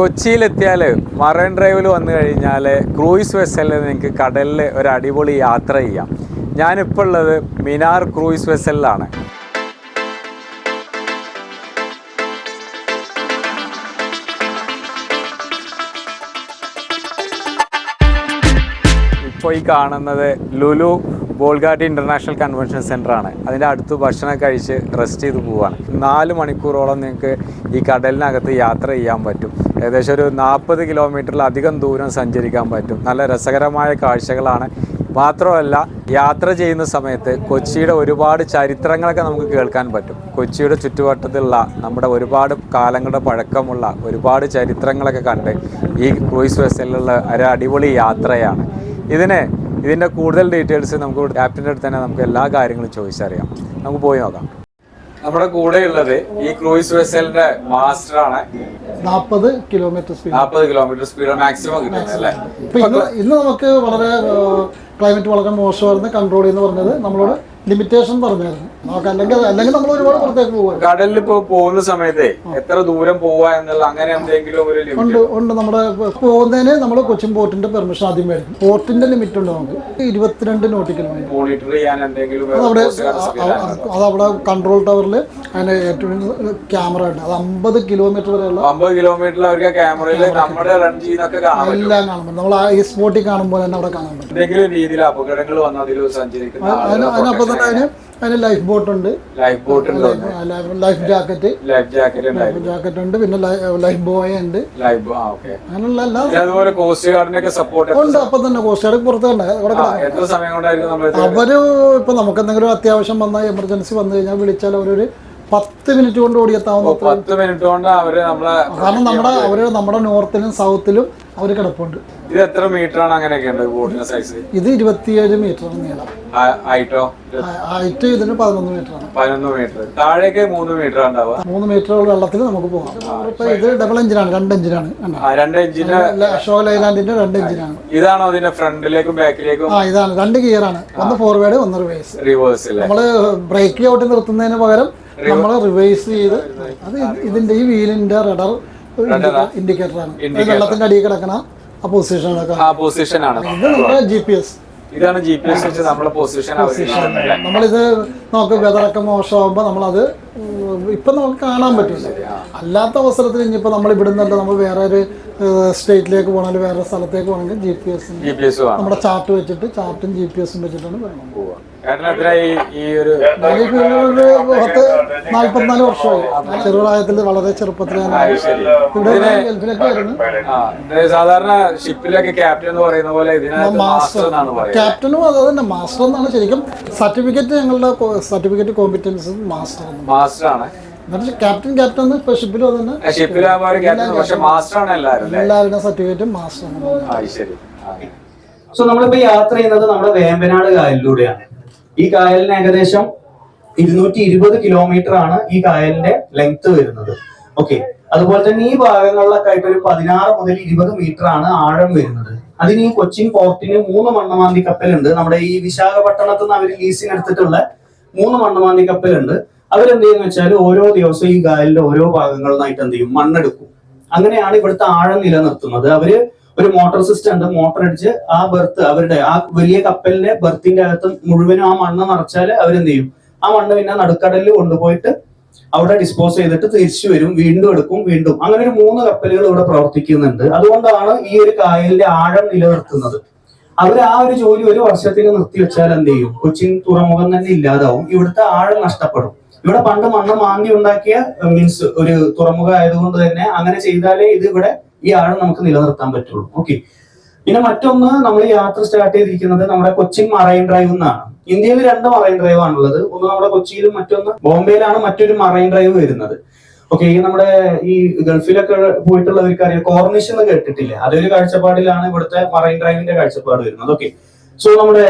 കൊച്ചിയിലെത്തിയാൽ marine ഡ്രൈവിൽ വന്നു കഴിഞ്ഞാൽ ക്രൂയിസ് വെസലിൽ നിങ്ങൾക്ക് കടലിൽ ഒരു അടിപൊളി യാത്ര ചെയ്യാം. ഞാനിപ്പോൾ ഉള്ളത് മിനാർ ക്രൂയിസ് വെസലിലാണ്. ഇപ്പോൾ ഈ കാണുന്നത് ലുലു ബോൾഗാട്ടി ഇന്റർനാഷണൽ കൺവെൻഷൻ ആണ് അതിന്റെ അടുത്ത് ഭക്ഷണം കഴിച്ച് റെസ്റ്റ് ചെയ്ത് പോവുകയാണ് നാല് മണിക്കൂറോളം നിങ്ങൾക്ക് ഈ കടലിനകത്ത് യാത്ര ചെയ്യാൻ പറ്റും. ഏകദേശം ഒരു നാൽപ്പത് കിലോമീറ്ററിലധികം ദൂരം സഞ്ചരിക്കാൻ പറ്റും. നല്ല രസകരമായ കാഴ്ചകളാണ്. മാത്രമല്ല യാത്ര ചെയ്യുന്ന സമയത്ത് കൊച്ചിയുടെ ഒരുപാട് ചരിത്രങ്ങളൊക്കെ നമുക്ക് കേൾക്കാൻ പറ്റും. കൊച്ചിയുടെ ചുറ്റുവട്ടത്തുള്ള നമ്മുടെ ഒരുപാട് കാലങ്ങളുടെ പഴക്കമുള്ള ഒരുപാട് ചരിത്രങ്ങളൊക്കെ കണ്ട് ഈ ക്രൂയിസ് വെസലിലുള്ള ഒരു അടിപൊളി യാത്രയാണ്. ഇതിന് ഇതിന്റെ കൂടുതൽ ഡീറ്റെയിൽസ് നമുക്ക് ക്യാപ്റ്റന്റെ അടുത്ത് തന്നെ നമുക്ക് എല്ലാ കാര്യങ്ങളും ചോദിച്ചറിയാം. നമുക്ക് പോയി നോക്കാം. നമ്മുടെ കൂടെ ഉള്ളത് ഈ ക്രൂയിസ് വെസലിന്റെ മാസ്റ്റർ ആണ്. നാൽപ്പത് കിലോമീറ്റർ സ്പീഡ് നാൽപ്പത് കിലോമീറ്റർ സ്പീഡ് മാക്സിമം കിട്ടുന്നത് അല്ലേ? ഇപ്പൊ ഇന്ന് ഇന്ന് നമുക്ക് വളരെ ക്ലൈമറ്റ് വളരെ മോശമായിരുന്നു കൺട്രോൾ ചെയ്യുന്ന പറഞ്ഞത് നമ്മളോട്. ലിമിറ്റേഷൻ പറഞ്ഞായിരുന്നു. നമുക്ക് അല്ലെങ്കിൽ അല്ലെങ്കിൽ നമ്മൾ ഒരുപാട് പുറത്തേക്ക് പോകുമായിരുന്നു കടലിൽ ഇപ്പൊ പോകുന്ന സമയത്തെ എത്ര ദൂരം പോവാ എന്നുള്ള അങ്ങനെ എന്തെങ്കിലും ഒരു ഉണ്ട് ഉണ്ട്. നമ്മുടെ പോകുന്നതിന് നമ്മൾ കൊച്ചിൻ പോർട്ടിന്റെ പെർമിഷൻ ആദ്യം മേടിക്കും പോർട്ടിന്റെ ലിമിറ്റ് ഉണ്ട് നമുക്ക്. ഇരുപത്തിരണ്ട് നോട്ടിക്കൽ മോണിറ്റർ ചെയ്യാൻ എന്തെങ്കിലും guard അതവിടെ കൺട്രോൾ ടവറിൽ അതിന്റെ ഏറ്റവും ക്യാമറ ഉണ്ട്. അത് അമ്പത് കിലോമീറ്റർ വരെയുള്ള അമ്പത് കിലോമീറ്ററിൽ അവർക്ക് ക്യാമറയിൽ നമ്മുടെ റൺ ചെയ്യുന്നൊക്കെ എല്ലാം കാണുമ്പോൾ നമ്മൾ ഈ സ്പോട്ടിൽ കാണുമ്പോൾ തന്നെ അവിടെ കാണാൻ പറ്റും. എന്തെങ്കിലും രീതിയിൽ അപകടങ്ങൾ വന്ന് അതിൽ സഞ്ചരിക്കുന്ന അതിന് അതിന് ലൈഫ് ബോട്ട് ഉണ്ട്. ലൈഫ് ബോട്ട് ഉണ്ട്. Life jacket life jacket life jacket ഉണ്ട്. പിന്നെ ലൈഫ് ബോയ് ഉണ്ട്. ലൈഫ് അങ്ങനെയുള്ള എല്ലാ അതുപോലെ കോസ്റ്റ് ഗാർഡിനൊക്കെ സപ്പോർട്ട് ഉണ്ട്. അപ്പൊ തന്നെ കോസ്റ്റ് ഗാർഡ് പുറത്ത് എത്ര സമയം കൊണ്ടായിരിക്കും നമ്മൾ അവർ ഇപ്പൊ നമുക്ക് എന്തെങ്കിലും അത്യാവശ്യം വന്നാൽ എമർജൻസി വന്നു കഴിഞ്ഞാൽ വിളിച്ചാൽ അവരൊരു പത്ത് മിനിറ്റ് കൊണ്ട് ഓടിയെത്താവുന്ന പത്ത് മിനിറ്റ് കൊണ്ട് അവർ നമ്മളെ കാരണം നമ്മുടെ അവർ നമ്മുടെ നോർത്തിലും സൗത്തിലും അവർ കിടപ്പുണ്ട്. ഇത് എത്ര മീറ്റർ ആണ് അങ്ങനെയൊക്കെ ബോട്ടിന്റെ സൈസ് ഇത് ഇരുപത്തിയേഴ് മീറ്റർ നീളം. ഹൈറ്റോ? ഹൈറ്റ് ഇതിന് പതിനൊന്ന് മീറ്റർ ആണ് പതിനൊന്ന് മീറ്റർ. താഴേക്ക് മൂന്ന് മീറ്റർ ഉണ്ടാവുക? മൂന്ന് മീറ്റർ വെള്ളത്തിൽ നമുക്ക് പോകാം. ഇപ്പൊ ഇത് ഡബിൾ എഞ്ചിനാണ് രണ്ട് എഞ്ചിനാണ് രണ്ട് ഇഞ്ചിന്റെ അശോക ലൈലാൻഡിന്റെ രണ്ട് എഞ്ചിനാണ് ഇതാണോ അതിന്റെ ഫ്രണ്ടിലേക്കും ബാക്കിലേക്കും? ആ ഇതാണ്. രണ്ട് ഗിയർ ആണ്. ഒന്ന് ഫോർവേഡ് ഒന്ന് റിവേഴ്സ് റിവേഴ്സ് നമ്മൾ ബ്രേക്ക് ഔട്ട് നിർത്തുന്നതിന് പകരം നമ്മൾ റിവേഴ്സ് ചെയ്ത് അത് ഇതിന്റെ ഈ വീലിന്റെ റഡർ ഇൻഡിക്കേറ്റർ ആണ്. വെള്ളത്തിന്റെ അടിയിൽ കിടക്കണ ആ പൊസിഷൻ ആണ് ഇത് നമ്മുടെ ജി പി എസ് ഇതാണ് ജി പി എസ് വെച്ച് നമ്മളെ പൊസിഷൻ നമ്മളിത് നമുക്ക് വെതറൊക്കെ മോശമാകുമ്പോൾ നമ്മളത് ഇപ്പൊ നമുക്ക് കാണാൻ പറ്റില്ല. അല്ലാത്ത അവസരത്തിൽ ഇനിയിപ്പോൾ നമ്മൾ ഇവിടുന്നല്ല നമ്മൾ വേറെ ഒരു സ്റ്റേറ്റിലേക്ക് പോകണമെങ്കിൽ വേറെ സ്ഥലത്തേക്ക് പോകണമെങ്കിൽ G P S G P S നമ്മുടെ ചാർട്ട് വെച്ചിട്ട് ചാർട്ടും ജി പി എസും വെച്ചിട്ടാണ് പത്ത് നാല്പത്തിനാല് വർഷമായി. ചെറുപ്രായത്തിൽ വളരെ ചെറുപ്പത്തിൽ ഇവിടെ ഗൾഫിലൊക്കെ ആയിരുന്നു സാധാരണ ഷിപ്പിലൊക്കെ ക്യാപ്റ്റൻ എന്ന് പറയുന്ന പോലെ മാസ്റ്റർ ക്യാപ്റ്റനും അത് തന്നെ മാസ്റ്റർ എന്നാണ് ശരിക്കും സർട്ടിഫിക്കറ്റ് ഞങ്ങളുടെ സർട്ടിഫിക്കറ്റ് കോമ്പിറ്റൻസ് മാസ്റ്റർ മാസ്റ്റർ ആണ് എന്നിട്ട് ക്യാപ്റ്റൻ ക്യാപ്റ്റൻ എന്ന് ഇപ്പൊ ഷിപ്പിലും അത് തന്നെ ക്യാപ്റ്റൻ പക്ഷെ മാസ്റ്റർ ആണ് എല്ലാവരും എല്ലാവരുടെ സർട്ടിഫിക്കറ്റ് മാസ്റ്റർ ആണ്. ആ ശരി. ആ. സോ നമ്മളിപ്പോ യാത്ര ചെയ്യുന്നത് നമ്മുടെ വേമ്പനാട് കായലിലൂടെയാണ്. ഈ കായലിന് ഏകദേശം ഇരുന്നൂറ്റി ഇരുപത് കിലോമീറ്റർ ആണ് ഈ കായലിന്റെ ലെങ്ത് വരുന്നത്. ഓക്കെ അതുപോലെ തന്നെ ഈ ഭാഗങ്ങളിലൊക്കെ ആയിട്ട് ഒരു പതിനാറ് മുതൽ ഇരുപത് മീറ്റർ ആണ് ആഴം വരുന്നത്. അതിന് ഈ കൊച്ചിൻ പോർട്ടിന് മൂന്ന് മണ്ണമാന്തി കപ്പലുണ്ട്. നമ്മുടെ ഈ വിശാഖപട്ടണത്ത് നിന്ന് അവർ ലീസിന് എടുത്തിട്ടുള്ള മൂന്ന് മണ്ണമാന്തി കപ്പലുണ്ട്. അവരെന്ത് ചെയ്യുന്ന വെച്ചാൽ ഓരോ ദിവസവും ഈ കായലിന്റെ ഓരോ ഭാഗങ്ങളിലായിട്ട് എന്ത് ചെയ്യും? മണ്ണെടുക്കും. അങ്ങനെയാണ് ഇവിടുത്തെ ആഴം നിലനിർത്തുന്നത്. അവർ ഒരു മോട്ടോർ സിസ്റ്റം ഉണ്ട്. മോട്ടർ അടിച്ച് ആ ബെർത്ത് അവരുടെ ആ വലിയ കപ്പലിന്റെ ബെർത്തിന്റെ അകത്ത് മുഴുവനും ആ മണ്ണ് നിറച്ചാൽ അവരെന്ത് ചെയ്യും ആ മണ്ണ് പിന്നെ നടുക്കടലിൽ കൊണ്ടുപോയിട്ട് അവിടെ ഡിസ്പോസ് ചെയ്തിട്ട് തിരിച്ചു വരും. വീണ്ടും എടുക്കും വീണ്ടും. അങ്ങനെ ഒരു മൂന്ന് കപ്പലുകൾ ഇവിടെ പ്രവർത്തിക്കുന്നുണ്ട്. അതുകൊണ്ടാണ് ഈ ഒരു കായലിന്റെ ആഴം നിലനിർത്തുന്നത്. അവർ ആ ഒരു ജോലി ഒരു വർഷത്തിന് നിർത്തിവെച്ചാൽ എന്ത് ചെയ്യും കൊച്ചിൻ തുറമുഖം തന്നെ ഇല്ലാതാവും. ഇവിടുത്തെ ആഴം നഷ്ടപ്പെടും. ഇവിടെ പണ്ട് മണ്ണ് മാന്തി ഉണ്ടാക്കിയ മീൻസ് ഒരു തുറമുഖം ആയതുകൊണ്ട് തന്നെ അങ്ങനെ ചെയ്താലേ ഇത് ഇവിടെ ഈ ആഴം നമുക്ക് നിലനിർത്താൻ പറ്റുള്ളൂ. ഓക്കെ പിന്നെ മറ്റൊന്ന് നമ്മൾ യാത്ര സ്റ്റാർട്ട് ചെയ്തിരിക്കുന്നത് നമ്മുടെ കൊച്ചിൻ മറൈൻ ഡ്രൈവ് എന്നാണ്. ഇന്ത്യയിൽ രണ്ട് മറൈൻ ഡ്രൈവ് ആണുള്ളത്. ഒന്ന് നമ്മുടെ കൊച്ചിയിലും മറ്റൊന്ന് ബോംബെയിലാണ് മറ്റൊരു മറൈൻ ഡ്രൈവ് വരുന്നത്. ഓക്കെ ഈ നമ്മുടെ ഈ ഗൾഫിലൊക്കെ പോയിട്ടുള്ളവർക്ക് അറിയാം കോർണിഷ് എന്ന് കേട്ടിട്ടില്ലേ? അതൊരു കാഴ്ചപ്പാടിലാണ് ഇവിടുത്തെ മറൈൻ ഡ്രൈവിന്റെ കാഴ്ചപ്പാട് വരുന്നത്. ഓക്കെ സോ നമ്മുടെ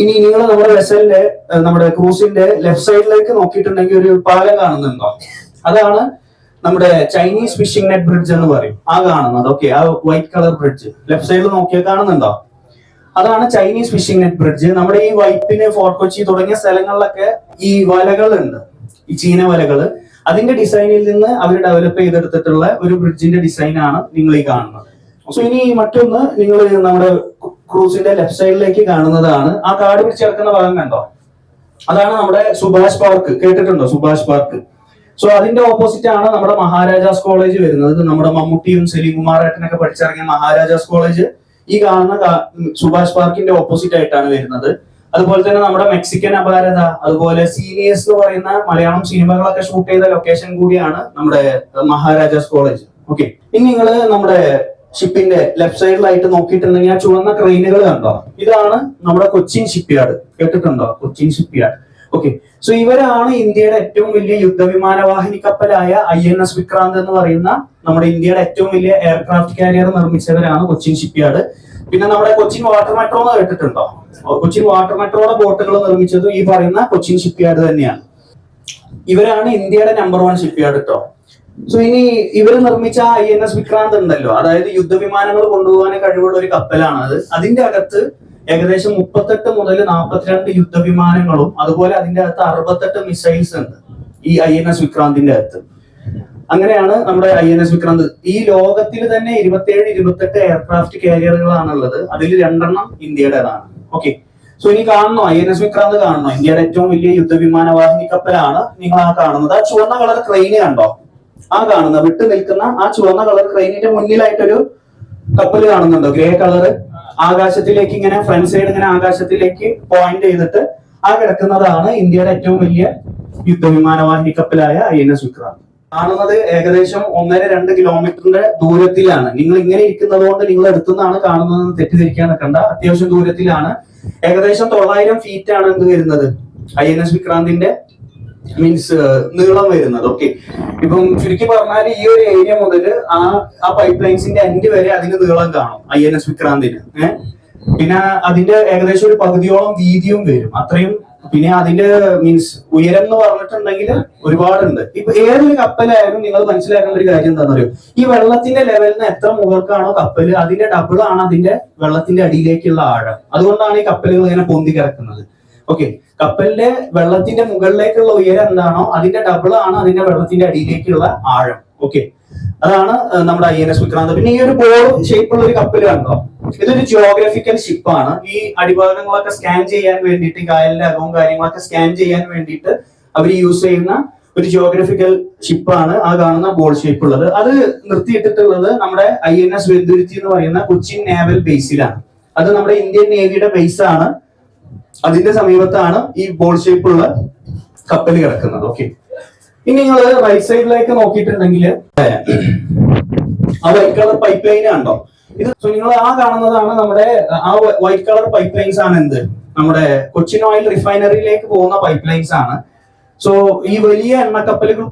ഇനി നിങ്ങൾ നമ്മുടെ വെസലിന്റെ നമ്മുടെ ക്രൂസിന്റെ ലെഫ്റ്റ് സൈഡിലേക്ക് നോക്കിയിട്ടുണ്ടെങ്കിൽ ഒരു പാലം കാണുന്നുണ്ടോ? അതാണ് നമ്മുടെ ചൈനീസ് ഫിഷിംഗ് നെറ്റ് ബ്രിഡ്ജ് എന്ന് പറയും. ആ കാണുന്നത്. ഓക്കെ ആ വൈറ്റ് കളർ ബ്രിഡ്ജ് ലെഫ്റ്റ് സൈഡിൽ നോക്കിയാൽ കാണുന്നുണ്ടോ? അതാണ് ചൈനീസ് ഫിഷിംഗ് നെറ്റ് ബ്രിഡ്ജ് നമ്മുടെ ഈ വൈപ്പിന് ഫോർട്ട് കൊച്ചി തുടങ്ങിയ സ്ഥലങ്ങളിലൊക്കെ ഈ വലകളുണ്ട്. ഈ ചീന വലകൾ. അതിന്റെ ഡിസൈനിൽ നിന്ന് അവർ ഡെവലപ്പ് ചെയ്തെടുത്തിട്ടുള്ള ഒരു ബ്രിഡ്ജിന്റെ ഡിസൈനാണ് നിങ്ങൾ ഈ കാണുന്നത്. സോ ഇനി മറ്റൊന്ന് നിങ്ങൾ നമ്മുടെ ക്രൂസിന്റെ ലെഫ്റ്റ് സൈഡിലേക്ക് കാണുന്നതാണ്. ആ കാട് പിടിച്ച് കിടക്കുന്ന ഭാഗം കണ്ടോ? അതാണ് നമ്മുടെ സുഭാഷ് പാർക്ക്. കേട്ടിട്ടുണ്ടോ സുഭാഷ് പാർക്ക്? സോ അതിന്റെ ഓപ്പോസിറ്റ് ആണ് നമ്മുടെ മഹാരാജാസ് കോളേജ് വരുന്നത്. നമ്മുടെ മമ്മൂട്ടിയും സലീം കുമാറേട്ടനൊക്കെ പഠിച്ചിറങ്ങിയ മഹാരാജാസ് കോളേജ് ഈ കാണുന്ന സുഭാഷ് പാർക്കിന്റെ ഓപ്പോസിറ്റ് ആയിട്ടാണ് വരുന്നത്. അതുപോലെ തന്നെ നമ്മുടെ മെക്സിക്കൻ അപാരത അതുപോലെ സീനിയേഴ്സ് എന്ന് പറയുന്ന മലയാളം സിനിമകളൊക്കെ ഷൂട്ട് ചെയ്ത ലൊക്കേഷൻ കൂടിയാണ് നമ്മുടെ മഹാരാജാസ് കോളേജ് ഓക്കെ ഇനി നിങ്ങൾ നമ്മുടെ ഷിപ്പിന്റെ ലെഫ്റ്റ് സൈഡിലായിട്ട് നോക്കിയിട്ടുണ്ടെങ്കിൽ ആ ചുവന്ന ക്രെയിനുകൾ കണ്ടോ? ഇതാണ് നമ്മുടെ കൊച്ചിൻ ഷിപ്പ്യാർഡ്. കേട്ടിട്ടുണ്ടോ? കൊച്ചിൻ ഷിപ്പ്യാർഡ്. ഓക്കെ സോ ഇവരാണ് ഇന്ത്യയുടെ ഏറ്റവും വലിയ യുദ്ധവിമാനവാഹിനി കപ്പലായ ഐ എൻ എസ് വിക്രാന്ത് എന്ന് പറയുന്ന നമ്മുടെ ഇന്ത്യയുടെ ഏറ്റവും വലിയ എയർക്രാഫ്റ്റ് കാരിയർ നിർമ്മിച്ചവരാണ് കൊച്ചിൻ ഷിപ്പ്യാർഡ്. പിന്നെ നമ്മുടെ കൊച്ചിൻ വാട്ടർ മെട്രോ എന്ന് കേട്ടിട്ടുണ്ടോ? കൊച്ചിൻ വാട്ടർ മെട്രോയുടെ ബോട്ടുകൾ നിർമ്മിച്ചതും ഈ പറയുന്ന കൊച്ചിൻ ഷിപ്പ്യാർഡ് തന്നെയാണ്. ഇവരാണ് ഇന്ത്യയുടെ നമ്പർ വൺ ഷിപ്പ്യാർഡ് കേട്ടോ സോ ഇനി ഇവർ നിർമ്മിച്ച ഐ എൻ എസ് വിക്രാന്ത് ഉണ്ടല്ലോ. അതായത് യുദ്ധവിമാനങ്ങൾ കൊണ്ടുപോകാൻ കഴിവുള്ള ഒരു കപ്പലാണ് അത്. അതിന്റെ അകത്ത് ഏകദേശം മുപ്പത്തെട്ട് മുതൽ നാൽപ്പത്തിരണ്ട് യുദ്ധവിമാനങ്ങളും അതുപോലെ അതിന്റെ അകത്ത് അറുപത്തെട്ട് മിസൈൽസ് ഉണ്ട് ഈ ഐ എൻ എസ് വിക്രാന്തിന്റെ അകത്ത്. അങ്ങനെയാണ് നമ്മുടെ ഐ എൻ എസ് വിക്രാന്ത്. ഈ ലോകത്തിൽ തന്നെ ഇരുപത്തിയേഴ് ഇരുപത്തെട്ട് എയർക്രാഫ്റ്റ് കാരിയറുകളാണുള്ളത് അതിൽ രണ്ടെണ്ണം ഇന്ത്യയുടേതാണ്. ഓക്കെ സോ ഇനി കാണണോ ഐ എൻ എസ് വിക്രാന്ത് കാണണോ ഇന്ത്യയുടെ ഏറ്റവും വലിയ യുദ്ധവിമാന വാഹിനി കപ്പലാണ്. നിങ്ങൾ ആ കാണുന്നത്. ആ ചുവന്ന കളർ ക്രെയിൻ കണ്ടോ? ആ കാണുന്ന വിട്ടു നിൽക്കുന്ന ആ ചുവന്ന കളർ ക്രെയിനിന്റെ മുന്നിലായിട്ടൊരു കപ്പൽ കാണുന്നുണ്ടോ. ഗ്രേ കളർ ആകാശത്തിലേക്ക് ഇങ്ങനെ ഫ്രണ്ട് സൈഡ് ഇങ്ങനെ ആകാശത്തിലേക്ക് പോയിന്റ് ചെയ്തിട്ട് ആ കിടക്കുന്നതാണ് ഇന്ത്യയുടെ ഏറ്റവും വലിയ യുദ്ധവിമാനവാഹിനി കപ്പലായ ഐ എൻ എസ് വിക്രാന്ത് കാണുന്നത് ഏകദേശം ഒന്നര രണ്ട് കിലോമീറ്ററിന്റെ ദൂരത്തിലാണ്. നിങ്ങൾ ഇങ്ങനെ ഇരിക്കുന്നത് കൊണ്ട് നിങ്ങൾ അടുത്തുനിന്നാണ് കാണുന്നത് തെറ്റിദ്ധരിക്കാൻ നിൽക്കണ്ട. അത്യാവശ്യം ദൂരത്തിലാണ്. ഏകദേശം തൊള്ളായിരം ഫീറ്റ് ആണ് എന്ത് വരുന്നത്? ഐ എൻ എസ് വിക്രാന്തിന്റെ മീൻസ് നീളം വരുന്നത്. ഓക്കെ ഇപ്പം ചുരുക്കി പറഞ്ഞാൽ ഈ ഒരു ഏരിയ മുതൽ ആ ആ പൈപ്പ് ലൈൻസിന്റെ എൻഡ് വരെ അതിന് നീളം കാണും. ഐ എൻ എസ് വിക്രാന്തിന്. പിന്നെ അതിന്റെ ഏകദേശം ഒരു പകുതിയോളം വീതിയും വരും. അത്രയും പിന്നെ അതിന്റെ മീൻസ് ഉയരം എന്ന് പറഞ്ഞിട്ടുണ്ടെങ്കിൽ ഒരുപാടുണ്ട്. ഇപ്പൊ ഏതൊരു കപ്പലായാലും നിങ്ങൾ മനസ്സിലാക്കുന്ന ഒരു കാര്യം എന്താണെന്ന് അറിയോ? ഈ വെള്ളത്തിന്റെ ലെവലിന് എത്ര മുകൾക്കാണോ കപ്പൽ അതിന്റെ ഡബിൾ ആണ് അതിന്റെ വെള്ളത്തിന്റെ അടിയിലേക്കുള്ള ആഴം. അതുകൊണ്ടാണ് ഈ കപ്പലുകൾ ഇങ്ങനെ പൊന്തി കിടക്കുന്നത്. ഓക്കെ കപ്പലിന്റെ വെള്ളത്തിന്റെ മുകളിലേക്കുള്ള ഉയരം എന്താണോ അതിന്റെ ഡബിൾ ആണ് അതിന്റെ വെള്ളത്തിന്റെ അടിയിലേക്കുള്ള ആഴം. ഓക്കെ അതാണ് നമ്മുടെ ഐ എൻ എസ് വിക്രാന്ത്. പിന്നെ ഈ ഒരു ബോൾ ഷേപ്പുള്ള ഒരു കപ്പൽ കണ്ടോ? ഇതൊരു ജിയോഗ്രഫിക്കൽ ആണ്. ഈ അടിഭാഗങ്ങളൊക്കെ സ്കാൻ ചെയ്യാൻ വേണ്ടിയിട്ട് കായലിന്റെ അകവും കാര്യങ്ങളൊക്കെ സ്കാൻ ചെയ്യാൻ വേണ്ടിയിട്ട് അവർ യൂസ് ചെയ്യുന്ന ഒരു ജിയോഗ്രഫിക്കൽ ആണ് ആ കാണുന്ന ബോൾ ഷേപ്പ് ഉള്ളത്. അത് നിർത്തിയിട്ടിട്ടുള്ളത് നമ്മുടെ ഐ എൻ എസ് വെന്തുരുത്തി എന്ന് പറയുന്ന കൊച്ചിൻ നേവൽ ബേസിലാണ് അത് നമ്മുടെ ഇന്ത്യൻ നേവിയുടെ ആണ്. അതിന്റെ സമീപത്താണ് ഈ ബോൾ ഷേപ്പുള്ള കപ്പൽ കിടക്കുന്നത്. ഓക്കെ ഇനി നിങ്ങൾ റൈറ്റ് സൈഡിലേക്ക് നോക്കിയിട്ടുണ്ടെങ്കിൽ ആ വൈറ്റ് കളർ പൈപ്പ് ലൈൻ കണ്ടോ ഇത് നിങ്ങൾ ആ കാണുന്നതാണ് നമ്മുടെ ആ വൈറ്റ് കളർ പൈപ്പ് ലൈൻസ് ആണ് എന്ത്? നമ്മുടെ കൊച്ചിൻ ഓയിൽ റിഫൈനറിയിലേക്ക് പോകുന്ന പൈപ്പ് ലൈൻസ് ആണ്. സോ ഈ വലിയ എണ്ണക്കപ്പലുകൾ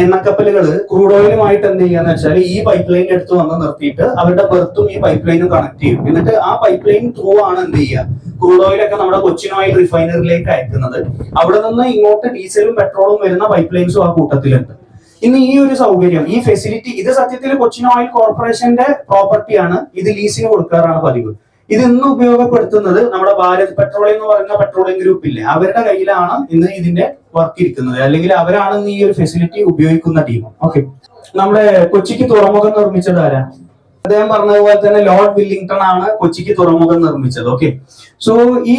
എണ്ണക്കപ്പലുകൾ ക്രൂഡ് ഓയിലുമായിട്ട് എന്ത് ചെയ്യാന്ന് വെച്ചാൽ ഈ പൈപ്പ് ലൈൻ എടുത്ത് വന്ന് നിർത്തിയിട്ട് അവരുടെ ബെർത്തും ഈ പൈപ്പ് ലൈനും കണക്ട് ചെയ്യും. എന്നിട്ട് ആ പൈപ്പ് ലൈൻ ത്രൂ ആണ് എന്ത് ചെയ്യുക? ക്രൂഡ് ഓയിലൊക്കെ നമ്മുടെ കൊച്ചിൻ ഓയിൽ റിഫൈനറിയിലേക്ക് അയക്കുന്നത്. അവിടെ നിന്ന് ഇങ്ങോട്ട് ഡീസലും പെട്രോളും വരുന്ന പൈപ്പ് ലൈൻസും ആ കൂട്ടത്തിലുണ്ട്. ഇന്ന് ഈ ഒരു സൗകര്യം ഈ ഫെസിലിറ്റി ഇത് സത്യത്തിൽ കൊച്ചിൻ ഓയിൽ കോർപ്പറേഷന്റെ പ്രോപ്പർട്ടിയാണ് ഇത് ലീസിന് കൊടുക്കാറാണ് പതിവ്. ഇത് ഇന്ന് ഉപയോഗപ്പെടുത്തുന്നത് നമ്മുടെ ഭാരത് പെട്രോളിയം എന്ന് പറയുന്ന പെട്രോളിയം ഗ്രൂപ്പ് ഇല്ലേ? അവരുടെ കയ്യിലാണ് ഇന്ന് ഇതിന്റെ വർക്ക് ഇരിക്കുന്നത്. അല്ലെങ്കിൽ അവരാണ് ഈ ഒരു ഫെസിലിറ്റി ഉപയോഗിക്കുന്ന ടീം ഓക്കെ നമ്മുടെ കൊച്ചിക്ക് തുറമുഖം നിർമ്മിച്ചത് ആരാ? അദ്ദേഹം പറഞ്ഞതുപോലെ തന്നെ ലോർഡ് വില്ലിംഗ്ടൺ ആണ് കൊച്ചിക്ക് തുറമുഖം നിർമ്മിച്ചത്. ഓക്കെ സോ ഈ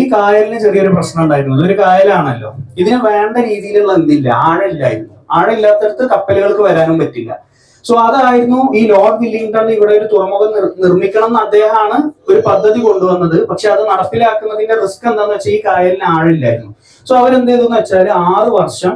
ഈ കായലിന് ചെറിയൊരു പ്രശ്നം ഉണ്ടായിരുന്നു. ഒരു കായലാണല്ലോ. ഇതിന് വേണ്ട രീതിയിലുള്ള എന്തില്ല? ആഴമില്ലായിരുന്നു. ആഴമില്ലാത്തടത്ത് കപ്പലുകൾക്ക് വരാനും പറ്റില്ല. സോ അതായിരുന്നു ഈ ലോർഡ് വില്ലിംഗ്ടൺ ഇവിടെ ഒരു തുറമുഖം നിർമ്മിക്കണം എന്ന് അദ്ദേഹമാണ് ഒരു പദ്ധതി കൊണ്ടുവന്നത്. പക്ഷെ അത് നടപ്പിലാക്കുന്നതിന്റെ റിസ്ക് എന്താന്ന് വെച്ചാൽ ഈ കായലിന് ആഴില്ലായിരുന്നു സോ അവരെന്ത് ചെയ്തു വെച്ചാൽ ആറ് വർഷം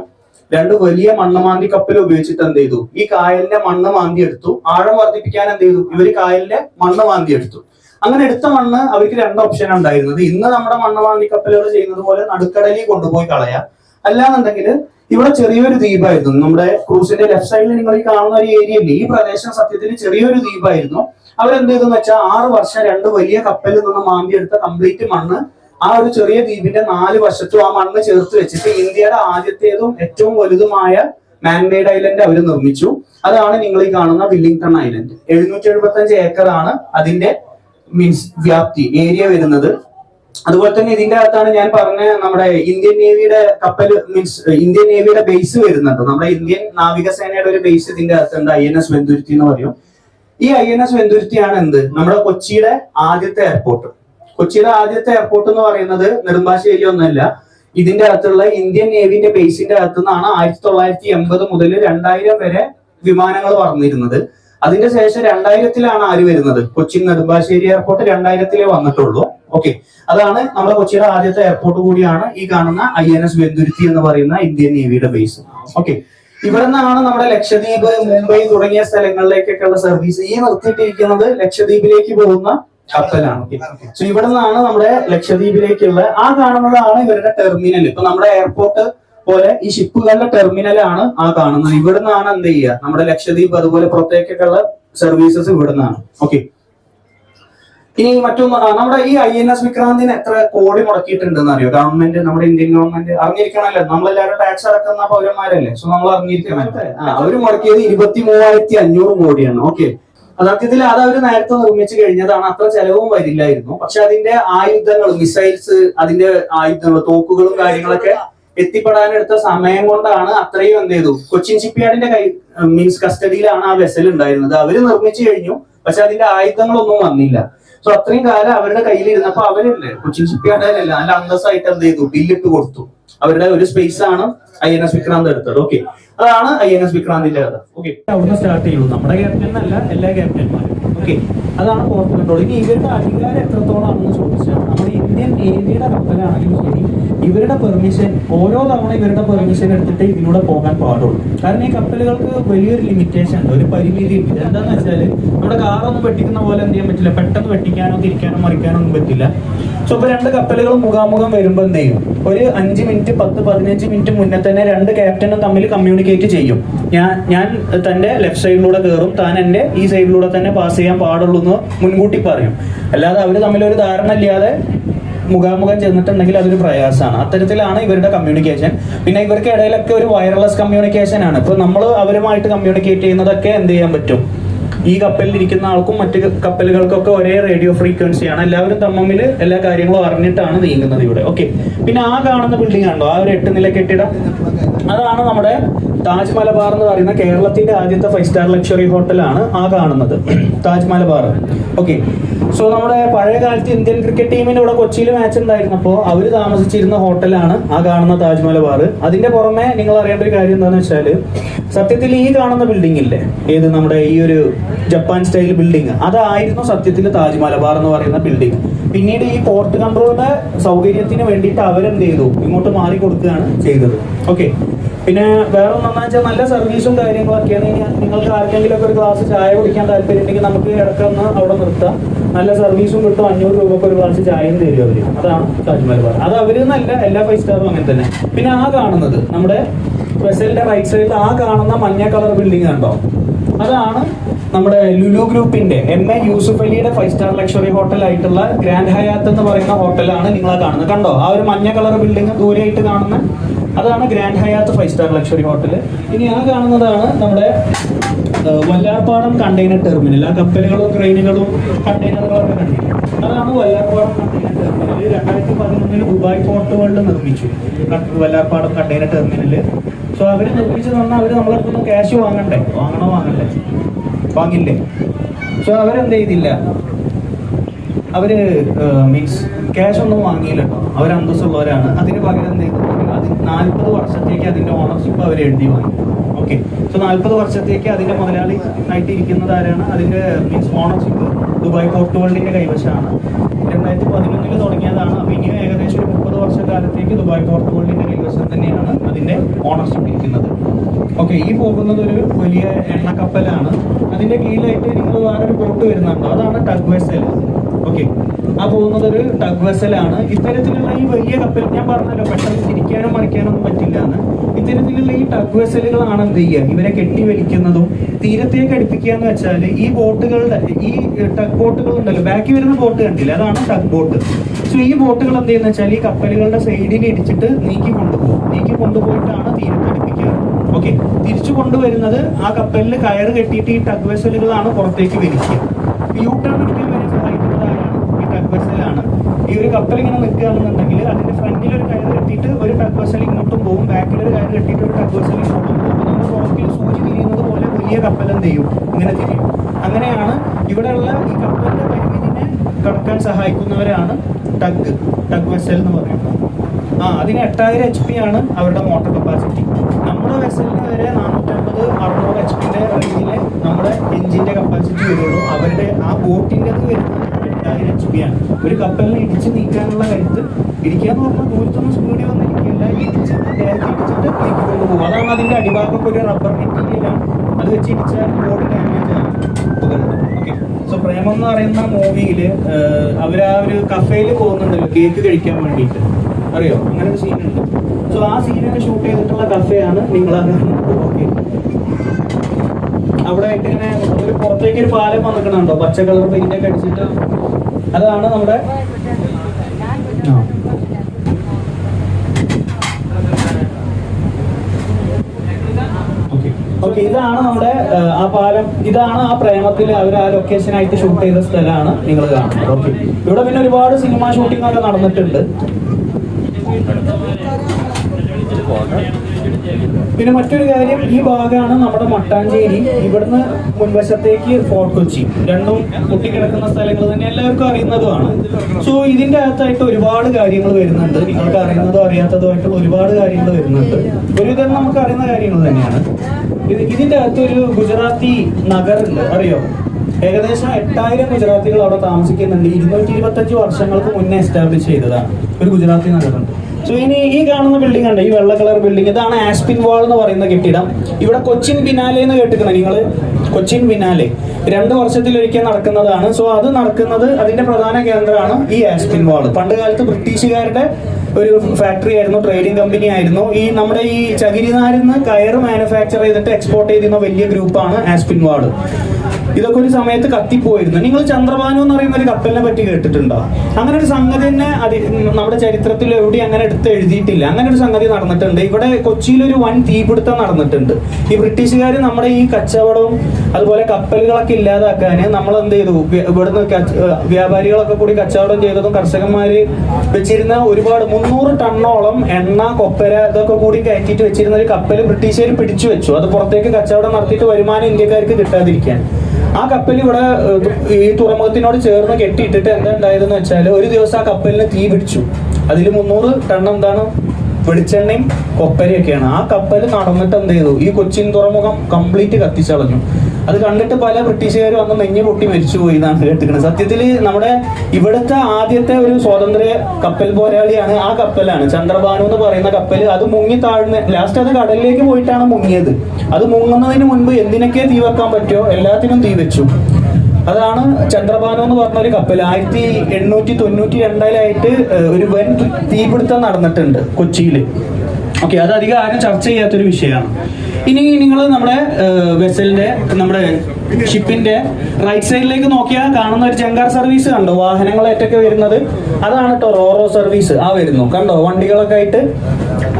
രണ്ട് വലിയ മണ്ണ് മാന്തി കപ്പൽ ഉപയോഗിച്ചിട്ട് എന്ത് ചെയ്തു? ഈ കായലിന്റെ മണ്ണ് മാന്തി എടുത്തു. ആഴം വർദ്ധിപ്പിക്കാൻ എന്ത് ചെയ്തു? ഇവർ കായലിന്റെ മണ്ണ് മാന്തി എടുത്തു. അങ്ങനെ എടുത്ത മണ്ണ് അവർക്ക് രണ്ട് ഓപ്ഷൻ ഉണ്ടായിരുന്നത്. ഇന്ന് നമ്മുടെ മണ്ണ് മാന്തി കപ്പലുകൾ ചെയ്യുന്നത് പോലെ നടുക്കടലിൽ കൊണ്ടുപോയി കളയാം. അല്ലാന്നുണ്ടെങ്കിൽ ഇവിടെ ചെറിയൊരു ദ്വീപായിരുന്നു. നമ്മുടെ ക്രൂസിന്റെ ലെഫ്റ്റ് സൈഡിൽ നിങ്ങൾ ഈ കാണുന്ന ഒരു ഏരിയ ഈ പ്രദേശം സത്യത്തിൽ ചെറിയൊരു ദ്വീപായിരുന്നു. അവരെന്ത് ചെയ്തെന്ന് വെച്ചാൽ ആറ് വർഷം രണ്ട് വലിയ കപ്പലിൽ നിന്ന് മാന്തി എടുത്ത കംപ്ലീറ്റ് മണ്ണ് ആ ഒരു ചെറിയ ദ്വീപിന്റെ നാല് വശത്തും ആ മണ്ണ് ചേർത്ത് വെച്ചിട്ട് ഇന്ത്യയുടെ ആദ്യത്തേതും ഏറ്റവും വലുതുമായ മാൻമെയ്ഡ് ഐലൻഡ് അവർ നിർമ്മിച്ചു. അതാണ് നിങ്ങൾ ഈ കാണുന്ന വില്ലിംഗ്ടൺ ഐലൻഡ് എഴുന്നൂറ്റി എഴുപത്തി അഞ്ച് ഏക്കറാണ് അതിന്റെ മീൻസ് വ്യാപ്തി ഏരിയ വരുന്നത്. അതുപോലെ തന്നെ ഇതിന്റെ അകത്താണ് ഞാൻ പറഞ്ഞ നമ്മുടെ ഇന്ത്യൻ നേവിയുടെ കപ്പൽ മീൻസ് ഇന്ത്യൻ നേവിയുടെ ബേസ് വരുന്നുണ്ട് നമ്മുടെ ഇന്ത്യൻ നാവികസേനയുടെ ഒരു ബേസ് ഇതിന്റെ അകത്തുണ്ട് ഐ എൻ എസ് വെന്തുരുത്തി എന്ന് പറയും. ഈ ഐ എൻ എസ് വെന്തുരുത്തിയാണ് എന്ത്? നമ്മുടെ കൊച്ചിയുടെ ആദ്യത്തെ എയർപോർട്ട് കൊച്ചിയുടെ ആദ്യത്തെ എയർപോർട്ട് എന്ന് പറയുന്നത് നെടുമ്പാശ്ശേരി ഒന്നല്ല. ഇതിന്റെ അകത്തുള്ള ഇന്ത്യൻ നേവിന്റെ ബേസിന്റെ അകത്തു നിന്നാണ് ആയിരത്തി തൊള്ളായിരത്തി എൺപത് മുതൽ രണ്ടായിരം വരെ വിമാനങ്ങൾ പറന്നിരുന്നത്. അതിന്റെ ശേഷം രണ്ടായിരത്തിലാണ് ആര് വരുന്നത്? കൊച്ചി നെടുമ്പാശ്ശേരി എയർപോർട്ട് രണ്ടായിരത്തിലേ വന്നിട്ടുള്ളൂ. ഓക്കെ അതാണ് നമ്മുടെ കൊച്ചിയുടെ ആദ്യത്തെ എയർപോർട്ട് കൂടിയാണ് ഈ കാണുന്ന ഐ എൻ എസ് വെന്തുരുത്തി എന്ന് പറയുന്ന ഇന്ത്യൻ നേവിയുടെ ബേസ് ഓക്കെ ഇവിടെ നിന്നാണ് നമ്മുടെ ലക്ഷദ്വീപ് മുംബൈ തുടങ്ങിയ സ്ഥലങ്ങളിലേക്കൊക്കെയുള്ള സർവീസ് ഈ നിർത്തിയിട്ടിരിക്കുന്നത് ലക്ഷദ്വീപിലേക്ക് പോകുന്ന കപ്പലാണ് സോ ഇവിടെ നിന്നാണ് നമ്മുടെ ലക്ഷദ്വീപിലേക്കുള്ള ആ കാണുന്നതാണ് ഇവരുടെ ടെർമിനൽ ഇപ്പൊ നമ്മുടെ എയർപോർട്ട് പോലെ ഈ ഷിപ്പുകളുടെ ടെർമിനലാണ് ആ കാണുന്നത്. ഇവിടെ നിന്നാണ് എന്ത് ചെയ്യുക? നമ്മുടെ ലക്ഷദ്വീപ് അതുപോലെ പുറത്തേക്കൊക്കെയുള്ള സർവീസസ് ഇവിടെ നിന്നാണ് ഓക്കെ ഇനി മറ്റൊന്ന് നമ്മുടെ ഈ ഐ എൻ എസ് വിക്രാന്തിന് എത്ര കോടി മുടക്കിയിട്ടുണ്ടെന്ന് അറിയോ? ഗവൺമെന്റ് നമ്മുടെ ഇന്ത്യൻ ഗവൺമെന്റ് അറിഞ്ഞിരിക്കണമല്ലോ. നമ്മളെല്ലാവരും ടാക്സ് അടക്കുന്ന പൗരന്മാരല്ലേ? സോ നമ്മൾ അറിഞ്ഞിരിക്കണം ആ, അവർ മുടക്കിയത് ഇരുപത്തി മൂവായിരത്തി അഞ്ഞൂറ് കോടിയാണ് ഓക്കെ സത്യത്തിൽ അത് അവർ നേരത്തെ നിർമ്മിച്ചു കഴിഞ്ഞതാണ് അത്ര ചെലവും വരില്ലായിരുന്നു. പക്ഷെ അതിന്റെ ആയുധങ്ങൾ മിസൈൽസ് അതിന്റെ ആയുധങ്ങൾ തോക്കുകളും കാര്യങ്ങളൊക്കെ എത്തിപ്പെടാനെടുത്ത സമയം കൊണ്ടാണ് അത്രയും എന്ത് ചെയ്തു? കൊച്ചിൻ ഷിപ്പ്യാർഡിന്റെ കൈ മീൻസ് കസ്റ്റഡിയിലാണ് ആ വെസൽ ഉണ്ടായിരുന്നത്. അവർ നിർമ്മിച്ചു കഴിഞ്ഞു പക്ഷെ അതിന്റെ ആയുധങ്ങളൊന്നും വന്നില്ല. സോ അത്രയും കാലം അവരുടെ കയ്യിലിരുന്നപ്പോ അവരല്ലേ കൊച്ചിൻ ഷിപ്പ്യാർഡിലല്ല നല്ല അന്തസ്സായിട്ട് എന്ത് ചെയ്തു? ബില്ലിട്ട് കൊടുത്തു. അവരുടെ ഒരു സ്പേസ് ആണ് ഐ എൻ എസ് വിക്രാന്ത് എടുത്തത്. ഓക്കെ അതാണ് ഐ എൻ എസ് വിക്രാന്തിന്റെ കഥ. ഓക്കെ അവിടെ സ്റ്റാർട്ട് ചെയ്യുള്ളൂ. നമ്മുടെ ക്യാപ്റ്റൻ അല്ല എല്ലാ ക്യാപ്റ്റന്മാരും ഓക്കെ അതാണ് പോർട്ട് കൺട്രോൾ ഇനി ഇവരുടെ അധികാരം എത്രത്തോളാണെന്ന് ചോദിച്ചാൽ നമ്മുടെ ഇന്ത്യൻ നേവിയുടെ കപ്പലാണെങ്കിലും ശരി ഇവരുടെ പെർമിഷൻ ഓരോ തവണ ഇവരുടെ പെർമിഷൻ എടുത്തിട്ട് ഇതിലൂടെ പോകാൻ പാടുള്ളൂ. കാരണം ഈ കപ്പലുകൾക്ക് വലിയൊരു ലിമിറ്റേഷൻ ഉണ്ട് ഒരു പരിമിതി ഉണ്ട്. എന്താണെന്ന് വെച്ചാൽ നമ്മുടെ കാറൊന്നും വെട്ടിക്കുന്ന പോലെ എന്ത് ചെയ്യാൻ പറ്റില്ല? പെട്ടെന്ന് വെട്ടിക്കാനോ തിരിക്കാനോ മറിക്കാനോ ഒന്നും പറ്റില്ല. സോ ഇപ്പൊ രണ്ട് കപ്പലുകൾ മുഖാമുഖം വരുമ്പോൾ എന്ത് ചെയ്യും? ഒരു അഞ്ച് മിനിറ്റ് പത്ത് പതിനഞ്ച് മിനിറ്റ് മുന്നേ തന്നെ രണ്ട് ക്യാപ്റ്റനും തമ്മിൽ കമ്മ്യൂണിക്കേറ്റ് ചെയ്യും. ഞാൻ ഞാൻ തന്റെ ലെഫ്റ്റ് സൈഡിലൂടെ കയറും താൻ എന്റെ ഈ സൈഡിലൂടെ തന്നെ പാസ് ചെയ്യാൻ പാടുള്ളൂ എന്ന് മുൻകൂട്ടി പറയും. അല്ലാതെ അവർ തമ്മിൽ ഒരു ധാരണ ഇല്ലാതെ മുഖാമുഖം ചെന്നിട്ടുണ്ടെങ്കിൽ അതൊരു പ്രയാസമാണ്. അത്തരത്തിലാണ് ഇവരുടെ കമ്മ്യൂണിക്കേഷൻ പിന്നെ ഇവർക്ക് ഇടയിലൊക്കെ ഒരു വയർലെസ് കമ്മ്യൂണിക്കേഷൻ ആണ്. ഇപ്പൊ നമ്മൾ അവരുമായിട്ട് കമ്മ്യൂണിക്കേറ്റ് ചെയ്യുന്നതൊക്കെ എന്ത് ചെയ്യാൻ പറ്റും? ഈ കപ്പലിൽ ഇരിക്കുന്ന ആൾക്കും മറ്റ് കപ്പലുകൾക്കൊക്കെ ഒരേ റേഡിയോ ഫ്രീക്വൻസിയാണ് എല്ലാവരും തമ്മിൽ എല്ലാ കാര്യങ്ങളും അറിഞ്ഞിട്ടാണ് നീങ്ങുന്നത് ഇവിടെ. ഓക്കെ പിന്നെ ആ കാണുന്ന ബിൽഡിംഗ് ആണോ ആ ഒരു എട്ട് നില കെട്ടിടം. അതാണ് നമ്മുടെ താജ് മലബാർ എന്ന് പറയുന്ന കേരളത്തിന്റെ ആദ്യത്തെ ഫൈവ് സ്റ്റാർ ലക്ഷറി ഹോട്ടലാണ് ആ കാണുന്നത്. താജ് മലബാർ. ഓക്കെ സോ നമ്മുടെ പഴയ കാലത്ത് ഇന്ത്യൻ ക്രിക്കറ്റ് ടീമിന് ഇവിടെ കൊച്ചിയിൽ മാച്ച് ഉണ്ടായിരുന്നപ്പോൾ അവർ താമസിച്ചിരുന്ന ഹോട്ടലാണ് ആ കാണുന്ന താജ്മഹൽ ബാർ അതിന്റെ പുറമെ നിങ്ങൾ അറിയേണ്ട ഒരു കാര്യം എന്താണെന്ന് വെച്ചാൽ സത്യത്തിൽ ഈ കാണുന്ന ബിൽഡിംഗ് ഇല്ലേ? ഏത് നമ്മുടെ ഈ ഒരു ജപ്പാൻ സ്റ്റൈൽ ബിൽഡിംഗ് അതായിരുന്നു സത്യത്തിൽ താജ് ബാർ എന്ന് പറയുന്ന ബിൽഡിംഗ് പിന്നീട് ഈ പോർട്ട് കൺട്രോളിന്റെ സൗകര്യത്തിന് വേണ്ടിയിട്ട് അവരെന്ത് ചെയ്തു? ഇങ്ങോട്ട് മാറി കൊടുക്കുകയാണ് ചെയ്തത്. ഓക്കെ പിന്നെ വേറെ ഒന്നാന്ന് വെച്ചാൽ നല്ല സർവീസും കാര്യങ്ങളൊക്കെയാണ് നിങ്ങൾക്ക് ആർക്കെങ്കിലും ഒക്കെ ഒരു ഗ്ലാസ് ചായ കുടിക്കാൻ താല്പര്യം ഉണ്ടെങ്കിൽ നമുക്ക് ഇടക്കൊന്ന് അവിടെ നിർത്താം. നല്ല സർവീസും കിട്ടും. അഞ്ഞൂറ് രൂപക്ക് ഒരു ഗ്ലാസ് ചായയും തരും അവർ? അതാണ് താജ്മഹൽ ബാർ അത് അവർ നല്ല എല്ലാ ഫൈവ് സ്റ്റാറും അങ്ങനെ തന്നെ. പിന്നെ ആ കാണുന്നത് നമ്മുടെ വെസലിന്റെ റൈറ്റ് സൈഡിൽ ആ കാണുന്ന മഞ്ഞ കളർ ബിൽഡിംഗ് ഉണ്ടോ അതാണ് നമ്മുടെ ലുലു ഗ്രൂപ്പിന്റെ എം എ യൂസുഫ് അലിയുടെ ഫൈവ് സ്റ്റാർ ലക്ഷറി ഹോട്ടൽ ആയിട്ടുള്ള ഗ്രാൻഡ് ഹയാത്ത് എന്ന് പറയുന്ന ഹോട്ടലാണ് നിങ്ങളെ കാണുന്നത്. കണ്ടോ? ആ ഒരു മഞ്ഞ കളർ ബിൽഡിംഗ് ദൂരെയായിട്ട് കാണുന്ന അതാണ് Grand Hyatt five star luxury hotel ഇനി ആ കാണുന്നതാണ് നമ്മുടെ വല്ലാർപ്പാടം കണ്ടെയ്നർ ടെർമിനൽ. ആ കപ്പലുകളും ട്രെയിനുകളും കണ്ടെയ്നറുകളൊക്കെ കണ്ടെയ്നർ അതാണ് വല്ലാർപാടം കണ്ടെയ്നർ ടെർമിനൽ രണ്ടായിരത്തി പതിനൊന്നിൽ ദുബായ് പോർട്ട് വേൾഡ് നിർമ്മിച്ചു. വല്ലാർപ്പാടം കണ്ടെയ്നർ ടെർമിനൽ സോ അവർ നിർമ്മിച്ചു തന്നാൽ അവർ നമ്മളെ അടുത്തുനിന്ന് ക്യാഷ് വാങ്ങണ്ടേ? വാങ്ങണോ വാങ്ങണ്ടേ? വാങ്ങില്ലേ? സോ അവരെന്ത് ചെയ്തില്ല? അവർ മീൻസ് ക്യാഷ് ഒന്നും വാങ്ങിയില്ല കേട്ടോ. അവർ അന്തസ്സുള്ളവരാണ് അതിന് പകരം എന്ത് ചെയ്തു? നാൽപ്പത് വർഷത്തേക്ക് അതിന്റെ ഓണർഷിപ്പ് അവർ എഴുതി വാങ്ങി. ഓക്കെ സോ നാൽപ്പത് വർഷത്തേക്ക് അതിന്റെ മുതലാളി ആയിട്ട് ഇരിക്കുന്നത് ആരാണ്? അതിന്റെ മീൻസ് ഓണർഷിപ്പ് ദുബായ് പോർട്ട് വേൾഡിന്റെ കൈവശമാണ്. രണ്ടായിരത്തി പതിനൊന്നിൽ തുടങ്ങിയതാണ്. അപ്പൊ ഇനിയും ഏകദേശം ഒരു മുപ്പത് വർഷക്കാലത്തേക്ക് ദുബായ് പോർട്ട് വേൾഡിന്റെ കൈവശം തന്നെയാണ് അതിന്റെ ഓണർഷിപ്പ് ഇരിക്കുന്നത്. ഓക്കെ ഈ പോകുന്നത് ഒരു വലിയ എണ്ണ കപ്പലാണ് അതിന്റെ കീഴിലായിട്ട് നിങ്ങൾ വേറൊരു ബോട്ട് വരുന്നുണ്ടോ. അതാണ് ടഗ് വെസൽ ഓക്കെ ആ പോകുന്നത് ഒരു ടഗ് വെസലാണ് ഇത്തരത്തിലുള്ള ഈ വലിയ കപ്പൽ ഞാൻ പറഞ്ഞല്ലോ പെട്ടെന്ന് തിരിക്കാനും മറിക്കാനോ ഒന്നും പറ്റില്ല എന്ന് ഇത്തരത്തിലുള്ള ഈ ടഗ് വെസലുകളാണ് എന്ത് ചെയ്യുക? ഇവരെ കെട്ടി വലിക്കുന്നതും തീരത്തേക്ക് അടുപ്പിക്കുക എന്ന് വെച്ചാൽ ഈ ബോട്ടുകളുടെ ഈ ടഗ് ബോട്ടുകൾ ഉണ്ടല്ലോ ബാക്കി വരുന്ന ബോട്ട് കണ്ടില്ല? അതാണ് ടഗ് ബോട്ട് സോ ഈ ബോട്ടുകൾ എന്ത് ചെയ്യുന്ന വെച്ചാൽ ഈ കപ്പലുകളുടെ സൈഡിൽ ഇടിച്ചിട്ട് നീക്കി കൊണ്ടുപോകും. നീക്കി കൊണ്ടുപോയിട്ടാണ് തീരത്ത് അടുപ്പിക്കുക. ഓക്കെ തിരിച്ചു കൊണ്ടുവരുന്നത് ആ കപ്പലിൽ കയറ് കെട്ടിയിട്ട് ഈ ടഗ് വെസലുകളാണ് പുറത്തേക്ക് വലിക്കുക. യൂ ടേൺ വരെ സഹായിക്കുന്നത് ആരാണ് ഈ ടഗ് വെസലാണ് ഈ ഒരു കപ്പൽ ഇങ്ങനെ നിൽക്കുകയാണെന്നുണ്ടെങ്കിൽ അതിന്റെ ഫ്രണ്ടിൽ ഒരു കയർ കെട്ടിയിട്ട് ഒരു ടഗ് വെസൽ ഇങ്ങോട്ടും പോകും. ബാക്കിൽ ഒരു കയറ് കെട്ടിയിട്ട് ഒരു ടഗ് വെസൽ ഇങ്ങോട്ടും പോകും. നമ്മൾ റോക്കിൽ സൂചി തിരിയുന്നത് പോലെ വലിയ കപ്പൽ എന്ത് ചെയ്യും? ഇങ്ങനെ തിരിയും. അങ്ങനെയാണ് ഇവിടെയുള്ള ഈ കപ്പലിന്റെ പരിമിതിനെ കടക്കാൻ സഹായിക്കുന്നവരാണ് ടഗ് ടഗ് വെസൽ എന്ന് പറയുന്നത്. ആ അതിന് എട്ടായിരം എച്ച് പി ആണ് അവരുടെ മോട്ടോർ കപ്പാസിറ്റി നമ്മുടെ വെസലിന് വരെ നാനൂറ്റമ്പത് അറുന്നൂറ് എച്ച് പിന്റെ റേഞ്ചിലെ നമ്മുടെ എഞ്ചിന്റെ കപ്പാസിറ്റി വരുള്ളൂ. അവരുടെ ആ ബോട്ടിന്റെ വരുന്നത് എട്ടായിരം എച്ച് ഒരു കപ്പലിനെ ഇടിച്ച് നീക്കാനുള്ള കരുത്ത് ഇടിക്കാന്ന് പറഞ്ഞാൽ ദൂരത്തൊന്നും സ്പീഡിൽ വന്ന് ഇരിക്കില്ല ഇടിച്ച് നേരത്തെ ഇടിച്ചിട്ട് നീക്കിക്കൊണ്ട് പോകും. അതാണ് അതിന്റെ അടിഭാഗമൊക്കെ ഒരു റബ്ബർ മെറ്റീരിയലാണ് അത് വെച്ച് ഇടിച്ചാൽ ബോഡി ഡാമേജ് ആണ്. സോ പ്രേമം എന്ന് പറയുന്ന മൂവിയിൽ അവർ ആ ഒരു കഫേയിൽ പോകുന്നുണ്ടല്ലോ കേക്ക് കഴിക്കാൻ വേണ്ടിയിട്ട്. അറിയോ? അങ്ങനെ ഒരു സീനുണ്ട് സോ ആ സീനൊക്കെ ഷൂട്ട് ചെയ്തിട്ടുള്ള കഫേയാണ് നിങ്ങൾ ഓക്കെ അവിടെ ഇങ്ങനെ ഒരു പുറത്തേക്ക് ഒരു പാലം വന്നിട്ടുണ്ടോ പച്ച കളർ പെയിന്റ് ഒക്കെ അടിച്ചിട്ട് അതാണ് നമ്മുടെ. ഓക്കെ. ഓക്കെ ഇതാണ് നമ്മുടെ ആ, പാലം. ഇതാണ് ആ പ്രേമത്തിൽ അവർ ആ ലൊക്കേഷൻ ആയിട്ട് ഷൂട്ട് ചെയ്ത സ്ഥലമാണ് നിങ്ങൾ കാണുന്നത്. ഓക്കെ. ഇവിടെ പിന്നെ ഒരുപാട് സിനിമ ഷൂട്ടിംഗ് ഒക്കെ നടന്നിട്ടുണ്ട്. പിന്നെ മറ്റൊരു കാര്യം ഈ ഭാഗമാണ് നമ്മുടെ മട്ടാഞ്ചേരി. ഇവിടുന്ന് മുൻവശത്തേക്ക് ഫോർട്ട് കൊച്ചി. രണ്ടും കുട്ടിക്കിടക്കുന്ന സ്ഥലങ്ങൾ തന്നെ എല്ലാവർക്കും അറിയുന്നതുമാണ്. സോ ഇതിന്റെ അകത്തായിട്ട് ഒരുപാട് കാര്യങ്ങൾ വരുന്നുണ്ട്. നിങ്ങൾക്ക് അറിയുന്നതോ അറിയാത്തതോ ആയിട്ടുള്ള ഒരുപാട് കാര്യങ്ങൾ വരുന്നുണ്ട്. ഒരുവിധം നമുക്ക് അറിയുന്ന കാര്യങ്ങൾ തന്നെയാണ്. ഇത് ഇതിന്റെ അകത്ത് ഒരു ഗുജറാത്തി നഗറുണ്ട്. അറിയോ? ഏകദേശം എട്ടായിരം ഗുജറാത്തികൾ അവിടെ താമസിക്കുന്നുണ്ട്. ഇരുന്നൂറ്റി ഇരുപത്തഞ്ച് വർഷങ്ങൾക്ക് മുന്നേ എസ്റ്റാബ്ലിഷ് ചെയ്തതാണ്. ഒരു ഗുജറാത്തി നഗറുണ്ട്. സോ ഇനി ഈ കാണുന്ന ബിൽഡിംഗ് ഉണ്ട് ഈ വെള്ള കളർ ബിൽഡിംഗ് ഇതാണ് ആസ്പിൻ വാൾ എന്ന് പറയുന്ന കെട്ടിടം. ഇവിടെ കൊച്ചിൻ ബിനാലെ എന്ന് കേട്ടിക്കണം നിങ്ങൾ കൊച്ചിൻ ബിനാലെ രണ്ട് വർഷത്തിലൊരിക്കൽ നടക്കുന്നതാണ്. സോ അത് നടക്കുന്നത് അതിന്റെ പ്രധാന കേന്ദ്രമാണ് ഈ ആസ്പിൻ വാൾ പണ്ട് കാലത്ത് ബ്രിട്ടീഷുകാരുടെ ഒരു ഫാക്ടറി ആയിരുന്നു ട്രേഡിംഗ് കമ്പനി ആയിരുന്നു. ഈ നമ്മുടെ ഈ ചകിരിനാരിന്ന് കയർ മാനുഫാക്ചർ ചെയ്തിട്ട് എക്സ്പോർട്ട് ചെയ്തിരുന്ന വലിയ ഗ്രൂപ്പാണ് ആസ്പിൻ വാൾ ഇതൊക്കെ ഒരു സമയത്ത് കത്തിപ്പോയിരുന്നു. നിങ്ങൾ ചന്ദ്രഭാനു എന്ന് പറയുന്ന ഒരു കപ്പലിനെ പറ്റി കേട്ടിട്ടുണ്ടോ? അങ്ങനെ ഒരു സംഗതി തന്നെ നമ്മുടെ ചരിത്രത്തിൽ എവിടെ അങ്ങനെ എടുത്ത് എഴുതിയിട്ടില്ല. അങ്ങനെ ഒരു സംഗതി നടന്നിട്ടുണ്ട്. ഇവിടെ കൊച്ചിയിൽ ഒരു വൻ തീപിടുത്തം നടന്നിട്ടുണ്ട്. ഈ ബ്രിട്ടീഷുകാർ നമ്മുടെ ഈ കച്ചവടവും അതുപോലെ കപ്പലുകളൊക്കെ ഇല്ലാതാക്കാൻ നമ്മൾ എന്ത് ചെയ്തു? ഇവിടുന്ന് വ്യാപാരികളൊക്കെ കൂടി കച്ചവടം ചെയ്തതും കർഷകന്മാര് വെച്ചിരുന്ന ഒരുപാട് മുന്നൂറ് ടണ്ണോളം എണ്ണ കൊപ്പര ഇതൊക്കെ കൂടി കയറ്റിയിട്ട് വെച്ചിരുന്ന ഒരു കപ്പൽ ബ്രിട്ടീഷുകാർ പിടിച്ചു വെച്ചു. അത് പുറത്തേക്ക് കച്ചവടം നടത്തിയിട്ട് വരുമാനം ഇന്ത്യക്കാർക്ക് കിട്ടാതിരിക്കാൻ. ആ കപ്പൽ ഇവിടെ ഈ തുറമുഖത്തിനോട് ചേർന്ന് കെട്ടിയിട്ടിട്ട് എന്താ ഉണ്ടായതെന്ന് വെച്ചാൽ ഒരു ദിവസം ആ കപ്പലിന് തീ പിടിച്ചു. അതിൽ മുന്നൂറ് ടൺ എന്താണ്? വെളിച്ചെണ്ണയും കൊപ്പരയൊക്കെയാണ്. ആ കപ്പൽ നടന്നിട്ട് എന്ത് ചെയ്തു? ഈ കൊച്ചിൻ തുറമുഖം കംപ്ലീറ്റ് കത്തിച്ചളഞ്ഞു. അത് കണ്ടിട്ട് പല ബ്രിട്ടീഷുകാരും അന്ന് നെഞ്ഞു പൊട്ടി മരിച്ചുപോയി എന്നാണ് കേട്ടിരിക്കുന്നത്. സത്യത്തിൽ നമ്മുടെ ഇവിടുത്തെ ആദ്യത്തെ ഒരു സ്വാതന്ത്ര്യ കപ്പൽ പോരാളിയാണ് ആ കപ്പലാണ്. ചന്ദ്രഭാനു എന്ന് പറയുന്ന കപ്പൽ അത് മുങ്ങി താഴ്ന്ന് ലാസ്റ്റ് അത് കടലിലേക്ക് പോയിട്ടാണ് മുങ്ങിയത്. അത് മുങ്ങുന്നതിന് മുൻപ് എന്തിനൊക്കെ തീ വെക്കാൻ പറ്റുമോ എല്ലാത്തിനും തീ വെച്ചു. അതാണ് ചന്ദ്രഭാനു എന്ന് പറഞ്ഞ ഒരു കപ്പൽ. ആയിരത്തി എണ്ണൂറ്റി തൊണ്ണൂറ്റി രണ്ടിലായിട്ട് ഒരു വൻ തീപിടുത്തം നടന്നിട്ടുണ്ട് കൊച്ചിയിൽ ഓക്കെ അത് അധികം ആരും ചർച്ച ചെയ്യാത്തൊരു വിഷയമാണ്. ഇനി നിങ്ങൾ നമ്മുടെ വെസലിന്റെ നമ്മുടെ ഷിപ്പിന്റെ റൈറ്റ് സൈഡിലേക്ക് നോക്കിയാൽ കാണുന്ന ഒരു ജങ്കാർ സർവീസ് കണ്ടോ? വാഹനങ്ങളായിട്ടൊക്കെ വരുന്നത്. അതാണ് കേട്ടോ റോറോ സർവീസ് ആ വരുന്നു. കണ്ടോ? വണ്ടികളൊക്കെ ആയിട്ട്.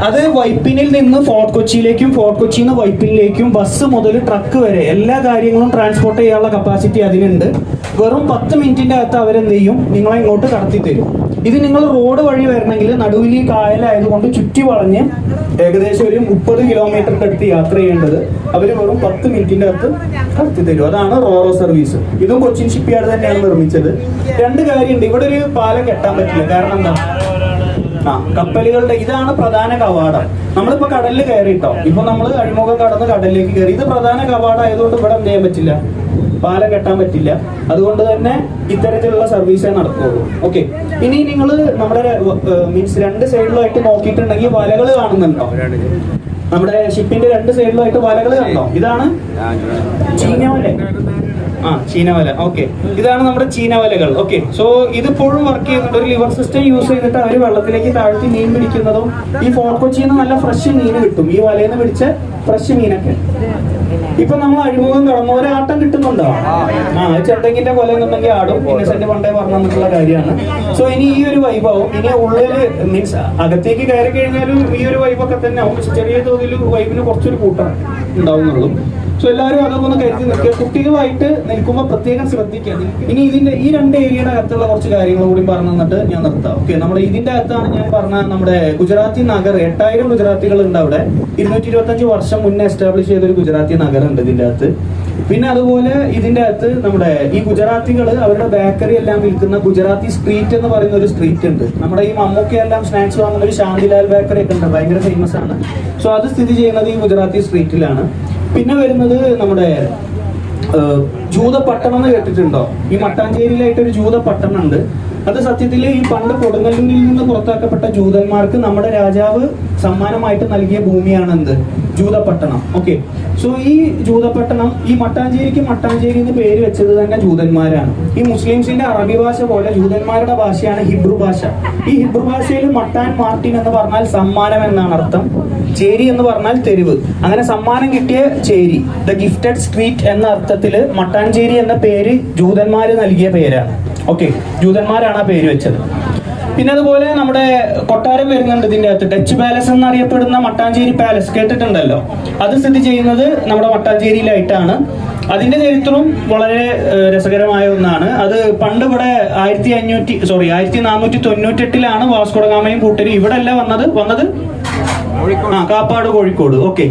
അത് വൈപ്പിനിൽ നിന്ന് ഫോർട്ട് കൊച്ചിയിലേക്കും ഫോർട്ട് കൊച്ചിയിൽ നിന്ന് വൈപ്പിനിലേക്കും ബസ് മുതൽ ട്രക്ക് വരെ എല്ലാ കാര്യങ്ങളും ട്രാൻസ്പോർട്ട് ചെയ്യാനുള്ള കപ്പാസിറ്റി അതിനുണ്ട്. വെറും പത്ത് മിനിറ്റിന്റെ അകത്ത് അവരെന്ത് ചെയ്യും? നിങ്ങളെ ഇങ്ങോട്ട് കടത്തി തരും ഇത് നിങ്ങൾ റോഡ് വഴി വരണമെങ്കിൽ നടുവിൽ ഈ കായലായതുകൊണ്ട് ചുറ്റി വളഞ്ഞ് ഏകദേശം ഒരു മുപ്പത് കിലോമീറ്ററിന്റെ അടുത്ത് യാത്ര ചെയ്യേണ്ടത്. അവർ വെറും പത്ത് മിനിറ്റിന്റെ അകത്ത് കടത്തി തരും. അതാണ് റോറോ സർവീസ്. ഇതും കൊച്ചിൻ ഷിപ്പ്യാർഡ് തന്നെയാണ് നിർമ്മിച്ചത്. രണ്ട് കാര്യമുണ്ട്. ഇവിടെ ഒരു പാലം കെട്ടാൻ പറ്റില്ല. കാരണം എന്താ? ആ കപ്പലുകളുടെ ഇതാണ് പ്രധാന കവാടം. നമ്മളിപ്പോ കടലിൽ കയറിയിട്ടോ? ഇപ്പൊ നമ്മൾ അഴിമുഖം കടന്ന് കടലിലേക്ക് കയറി. ഇത് പ്രധാന കവാടം ആയതുകൊണ്ട് ഇവിടെ എന്ത് ചെയ്യാൻ പറ്റില്ല? പാലം കെട്ടാൻ പറ്റില്ല. അതുകൊണ്ട് തന്നെ ഇത്തരത്തിലുള്ള സർവീസേ നടക്കുള്ളൂ. ഓക്കെ ഇനി നിങ്ങൾ നമ്മുടെ മീൻസ് രണ്ട് സൈഡിലായിട്ട് നോക്കിയിട്ടുണ്ടെങ്കിൽ വലകൾ കാണുന്നുണ്ടോ? നമ്മുടെ ഷിപ്പിന്റെ രണ്ട് സൈഡിലായിട്ട് വലകൾ കണ്ടോ? ഇതാണ് ചീനവല. ആ ചീനവല. ഓക്കെ ഇതാണ് നമ്മുടെ ചീനവലകൾ. ഓക്കെ സോ ഇതിപ്പോഴും വർക്ക് ചെയ്യുന്നുണ്ട്. ഒരു ലിവർ സിസ്റ്റം യൂസ് ചെയ്തിട്ട് അവർ വെള്ളത്തിലേക്ക് താഴ്ത്തി മീൻ പിടിക്കുന്നതും ഈ ഫോർക്കോച്ചിന്ന് നല്ല ഫ്രഷ് മീൻ കിട്ടും. ഈ വലയിൽ നിന്ന് പിടിച്ച ഫ്രഷ് മീനൊക്കെ. ഇപ്പൊ നമ്മൾ അഴിമുഖം കടന്നു ഒരു ആട്ടം കിട്ടുന്നുണ്ടോ? ആ. ചെറുതെങ്കിന്റെ കൊല എന്നുണ്ടെങ്കിൽ ആടും ഇന്നസെന്റ് പണ്ടേ പറഞ്ഞിട്ടുള്ള തന്നിട്ടുള്ള കാര്യമാണ്. സോ ഇനി ഈ ഒരു വൈബാവും ഇനി ഉള്ളിൽ മീൻസ് അകത്തേക്ക് കയറി കഴിഞ്ഞാലും ഈ ഒരു വൈബൊക്കെ തന്നെ ആവും. ചെറിയ തോതിൽ വൈബിന് കുറച്ചൊരു കൂട്ടം ഉണ്ടാവുന്നുള്ളൂ. സോ എല്ലാവരും അതൊക്കെ ഒന്ന് കരുതി നിൽക്കുക. കുട്ടികളായിട്ട് നിൽക്കുമ്പോൾ പ്രത്യേകം ശ്രദ്ധിക്കുക. ഇനി ഇതിന്റെ ഈ രണ്ട് ഏരിയയുടെ അകത്തുള്ള കുറച്ച് കാര്യങ്ങൾ കൂടി പറഞ്ഞു തന്നിട്ട് ഞാൻ നിർത്താം. ഓക്കെ നമ്മുടെ ഇതിന്റെ അകത്താണ് ഞാൻ പറഞ്ഞ നമ്മുടെ ഗുജറാത്തി നഗർ. എട്ടായിരം ഗുജറാത്തികൾ ഉണ്ട് അവിടെ. ഇരുന്നൂറ്റി ഇരുപത്തഞ്ച് വർഷം മുന്നേ എസ്റ്റാബ്ലിഷ് ചെയ്ത ഒരു ഗുജറാത്തി നഗർ ഉണ്ട് ഇതിന്റെ അകത്ത്. പിന്നെ അതുപോലെ ഇതിന്റെ അകത്ത് നമ്മുടെ ഈ ഗുജറാത്തികൾ അവരുടെ ബേക്കറി എല്ലാം വിൽക്കുന്ന ഗുജറാത്തി സ്ട്രീറ്റ് എന്ന് പറയുന്ന ഒരു സ്ട്രീറ്റ് ഉണ്ട്. നമ്മുടെ ഈ മമ്മൂക്കി എല്ലാം സ്നാക്സ് വാങ്ങുന്ന ഒരു ശാന്തിലാൽ ബേക്കറി ഒക്കെ ഉണ്ട്. ഭയങ്കര ഫേമസ് ആണ്. സോ അത് സ്ഥിതി ചെയ്യുന്നത് ഈ ഗുജറാത്തി സ്ട്രീറ്റിലാണ് പിന്നെ വരുന്നത് നമ്മുടെ ഏഹ്, ജൂതപട്ടണം എന്ന് കേട്ടിട്ടുണ്ടോ? ഈ മട്ടാഞ്ചേരിയിലായിട്ട് ഒരു ജൂതപട്ടണം ഉണ്ട്. അത് സത്യത്തിൽ ഈ പണ്ട് കൊടുങ്ങല്ലൂരിൽ നിന്ന് പുറത്താക്കപ്പെട്ട ജൂതന്മാർക്ക് നമ്മുടെ രാജാവ് സമ്മാനമായിട്ട് നൽകിയ ഭൂമിയാണ് എന്ത് ജൂതപട്ടണം. ഓക്കെ. സോ ഈ ജൂതപട്ടണം ഈ മട്ടാഞ്ചേരിക്ക് മട്ടാഞ്ചേരി എന്ന് പേര് വെച്ചത് തന്നെ ജൂതന്മാരാണ്. ഈ മുസ്ലിംസിന്റെ അറബി ഭാഷ പോലെ ജൂതന്മാരുടെ ഭാഷയാണ് ഹിബ്രു ഭാഷ. ഈ ഹിബ്രു ഭാഷയിൽ മട്ടാൻ മാർട്ടിൻ എന്ന് പറഞ്ഞാൽ സമ്മാനം എന്നാണ് അർത്ഥം. ചേരി എന്ന് പറഞ്ഞാൽ തെരുവ്. അങ്ങനെ സമ്മാനം കിട്ടിയ ചേരി ദ ഗിഫ്റ്റഡ് സ്ട്രീറ്റ് എന്ന അർത്ഥത്തിൽ മട്ടാഞ്ചേരി എന്ന പേര് ജൂതന്മാര് നൽകിയ പേരാണ്. ഓക്കെ ജൂതന്മാരാണ് ആ പേര് വെച്ചത്. പിന്നെ അതുപോലെ നമ്മുടെ കൊട്ടാരം വരുന്നുണ്ട് ഇതിന്റെ അകത്ത്. ഡച്ച് പാലസ് എന്നറിയപ്പെടുന്ന മട്ടാഞ്ചേരി പാലസ് കേട്ടിട്ടുണ്ടല്ലോ. അത് സ്ഥിതി ചെയ്യുന്നത് നമ്മുടെ മട്ടാഞ്ചേരിയിലായിട്ടാണ്. അതിന്റെ ചരിത്രവും വളരെ രസകരമായ ഒന്നാണ്. അത് പണ്ട് ഇവിടെ ആയിരത്തി അഞ്ഞൂറ്റി സോറി ആയിരത്തി നാനൂറ്റി തൊണ്ണൂറ്റെട്ടിലാണ് വാസ്കോഡഗാമയും കൂട്ടരും ഇവിടെ അല്ല വന്നത് വന്നത് ആ കാപ്പാട് കോഴിക്കോട്. ഓക്കെ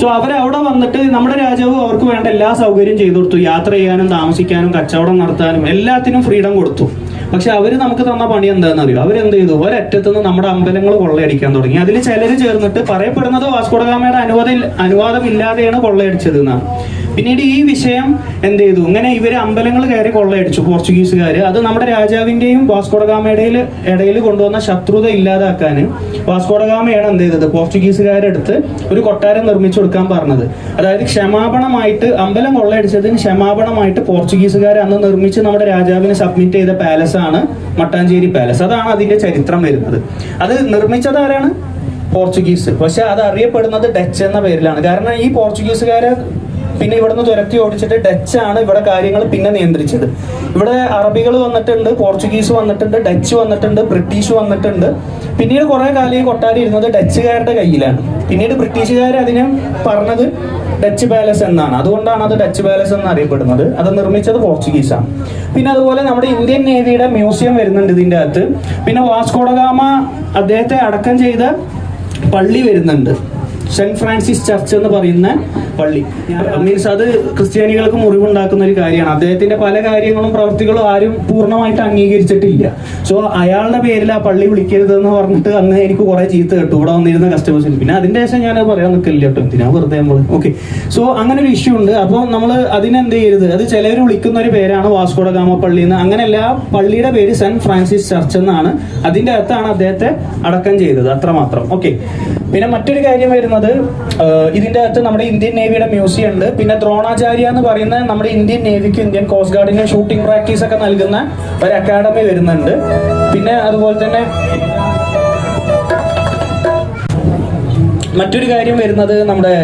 സോ അവരവിടെ വന്നിട്ട് നമ്മുടെ രാജാവ് അവർക്ക് വേണ്ട എല്ലാ സൗകര്യം ചെയ്തു കൊടുത്തു. യാത്ര ചെയ്യാനും താമസിക്കാനും കച്ചവടം നടത്താനും എല്ലാത്തിനും ഫ്രീഡം കൊടുത്തു. പക്ഷെ അവർ നമുക്ക് തന്ന പണി എന്താണെന്ന് അറിയോ അവരെന്ത് ചെയ്തു? ഒരറ്റത്ത് നിന്ന് നമ്മുടെ അമ്പലങ്ങൾ കൊള്ളയടിക്കാൻ തുടങ്ങി. അതിൽ ചിലർ ചേർന്നിട്ട് പറയപ്പെടുന്നത് വാസ്കോഡഗാമയുടെ അനുവാദം അനുവാദം ഇല്ലാതെയാണ് കൊള്ളയടിച്ചത് എന്നാണ്. പിന്നീട് ഈ വിഷയം എന്ത് ചെയ്തു? ഇങ്ങനെ ഇവർ അമ്പലങ്ങൾ കയറി കൊള്ളയടിച്ചു പോർച്ചുഗീസുകാർ അത് നമ്മുടെ രാജാവിന്റെയും വാസ്കോഡഗാമയുടെയിൽ ഇടയിൽ കൊണ്ടുവന്ന ശത്രുത ഇല്ലാതാക്കാൻ വാസ്കോഡഗാമയാണ് എന്ത് ചെയ്തത്? പോർച്ചുഗീസുകാരെടുത്ത് ഒരു കൊട്ടാരം നിർമ്മിച്ചു കൊടുക്കാൻ പറഞ്ഞത്. അതായത് ക്ഷമാപണമായിട്ട് അമ്പലം കൊള്ളയടിച്ചതിന് ക്ഷമാപണമായിട്ട് പോർച്ചുഗീസുകാർ അന്ന് നിർമ്മിച്ച് നമ്മുടെ രാജാവിന് സബ്മിറ്റ് ചെയ്ത പാലസ് ആണ് മട്ടാഞ്ചേരി പാലസ്. അതാണ് അതിന്റെ ചരിത്രം വരുന്നത്. അത് നിർമ്മിച്ചത് ആരാണ്? പോർച്ചുഗീസ്. പക്ഷെ അത് അറിയപ്പെടുന്നത് ഡച്ച് എന്ന പേരിലാണ്. കാരണം ഈ പോർച്ചുഗീസുകാരെ പിന്നെ ഇവിടുന്ന് തുരത്തി ഓടിച്ചിട്ട് ഡച്ച് ആണ് ഇവിടെ കാര്യങ്ങൾ പിന്നെ നിയന്ത്രിച്ചത്. ഇവിടെ അറബികൾ വന്നിട്ടുണ്ട് പോർച്ചുഗീസ് വന്നിട്ടുണ്ട് ഡച്ച് വന്നിട്ടുണ്ട് ബ്രിട്ടീഷ് വന്നിട്ടുണ്ട്. പിന്നീട് കുറെ കാലം ഈ കൊട്ടാരം ഇരുന്നത് ഡച്ചുകാരുടെ കയ്യിലാണ്. പിന്നീട് ബ്രിട്ടീഷുകാർ അതിനെ പറഞ്ഞത് ഡച്ച് പാലസ് എന്നാണ്. അതുകൊണ്ടാണ് അത് ഡച്ച് പാലസ് എന്ന് അറിയപ്പെടുന്നത്. അത് നിർമ്മിച്ചത് പോർച്ചുഗീസാണ് പിന്നെ അതുപോലെ നമ്മുടെ ഇന്ത്യൻ നേവിയുടെ മ്യൂസിയം വരുന്നുണ്ട് ഇതിന്റെ അകത്ത്. പിന്നെ വാസ്കോഡഗാമ അദ്ദേഹത്തെ അടക്കം ചെയ്ത പള്ളി വരുന്നുണ്ട്. സെന്റ് ഫ്രാൻസിസ് ചർച്ച് എന്ന് പറയുന്ന പള്ളി. മീൻസ് അത് ക്രിസ്ത്യാനികൾക്ക് മുറിവുണ്ടാക്കുന്ന ഒരു കാര്യമാണ്. അദ്ദേഹത്തിന്റെ പല കാര്യങ്ങളും പ്രവർത്തികളും ആരും പൂർണമായിട്ട് അംഗീകരിച്ചിട്ടില്ല. സോ അയാളുടെ പേരിൽ ആ പള്ളി വിളിക്കരുത് എന്ന് പറഞ്ഞിട്ട് അന്ന് എനിക്ക് കുറെ ചീത്ത കേട്ടു. ഇവിടെ വന്നിരുന്ന കസ്റ്റമേഴ്സിന് പിന്നെ അതിന്റെ ശേഷം ഞാൻ പറയാൻ നിൽക്കില്ല കേട്ടോ. എന്തിനാ വെറുതെ നമ്മൾ ഓക്കെ സോ അങ്ങനെ ഒരു ഇഷ്യൂ ഉണ്ട്. അപ്പോൾ നമ്മൾ അതിനെന്ത് ചെയ്യരുത്? അത് ചിലവർ വിളിക്കുന്ന ഒരു പേരാണ് വാസ്കോഡ ഗാമ പള്ളി എന്ന്. അങ്ങനെയല്ല പള്ളിയുടെ പേര് സെന്റ് ഫ്രാൻസിസ് ചർച്ച് എന്നാണ്. അതിന്റെ അകത്താണ് അദ്ദേഹത്തെ അടക്കം ചെയ്തത്. അത്രമാത്രം. ഓക്കെ പിന്നെ മറ്റൊരു കാര്യം വരുന്നത് ആ, ഇതിന്റെ അകത്ത് നമ്മുടെ ഇന്ത്യൻ നേവിയുടെ മ്യൂസിയം ഉണ്ട്. പിന്നെ ദ്രോണാചാര്യ എന്ന് പറയുന്ന നമ്മുടെ ഇന്ത്യൻ നേവിക്ക് ഇന്ത്യൻ കോസ്റ്റ് ഗാർഡിന് ഷൂട്ടിംഗ് പ്രാക്ടീസ് ഒക്കെ നൽകുന്ന ഒരു അക്കാഡമി വരുന്നുണ്ട്. പിന്നെ അതുപോലെ തന്നെ മറ്റൊരു കാര്യം വരുന്നത് നമ്മുടെ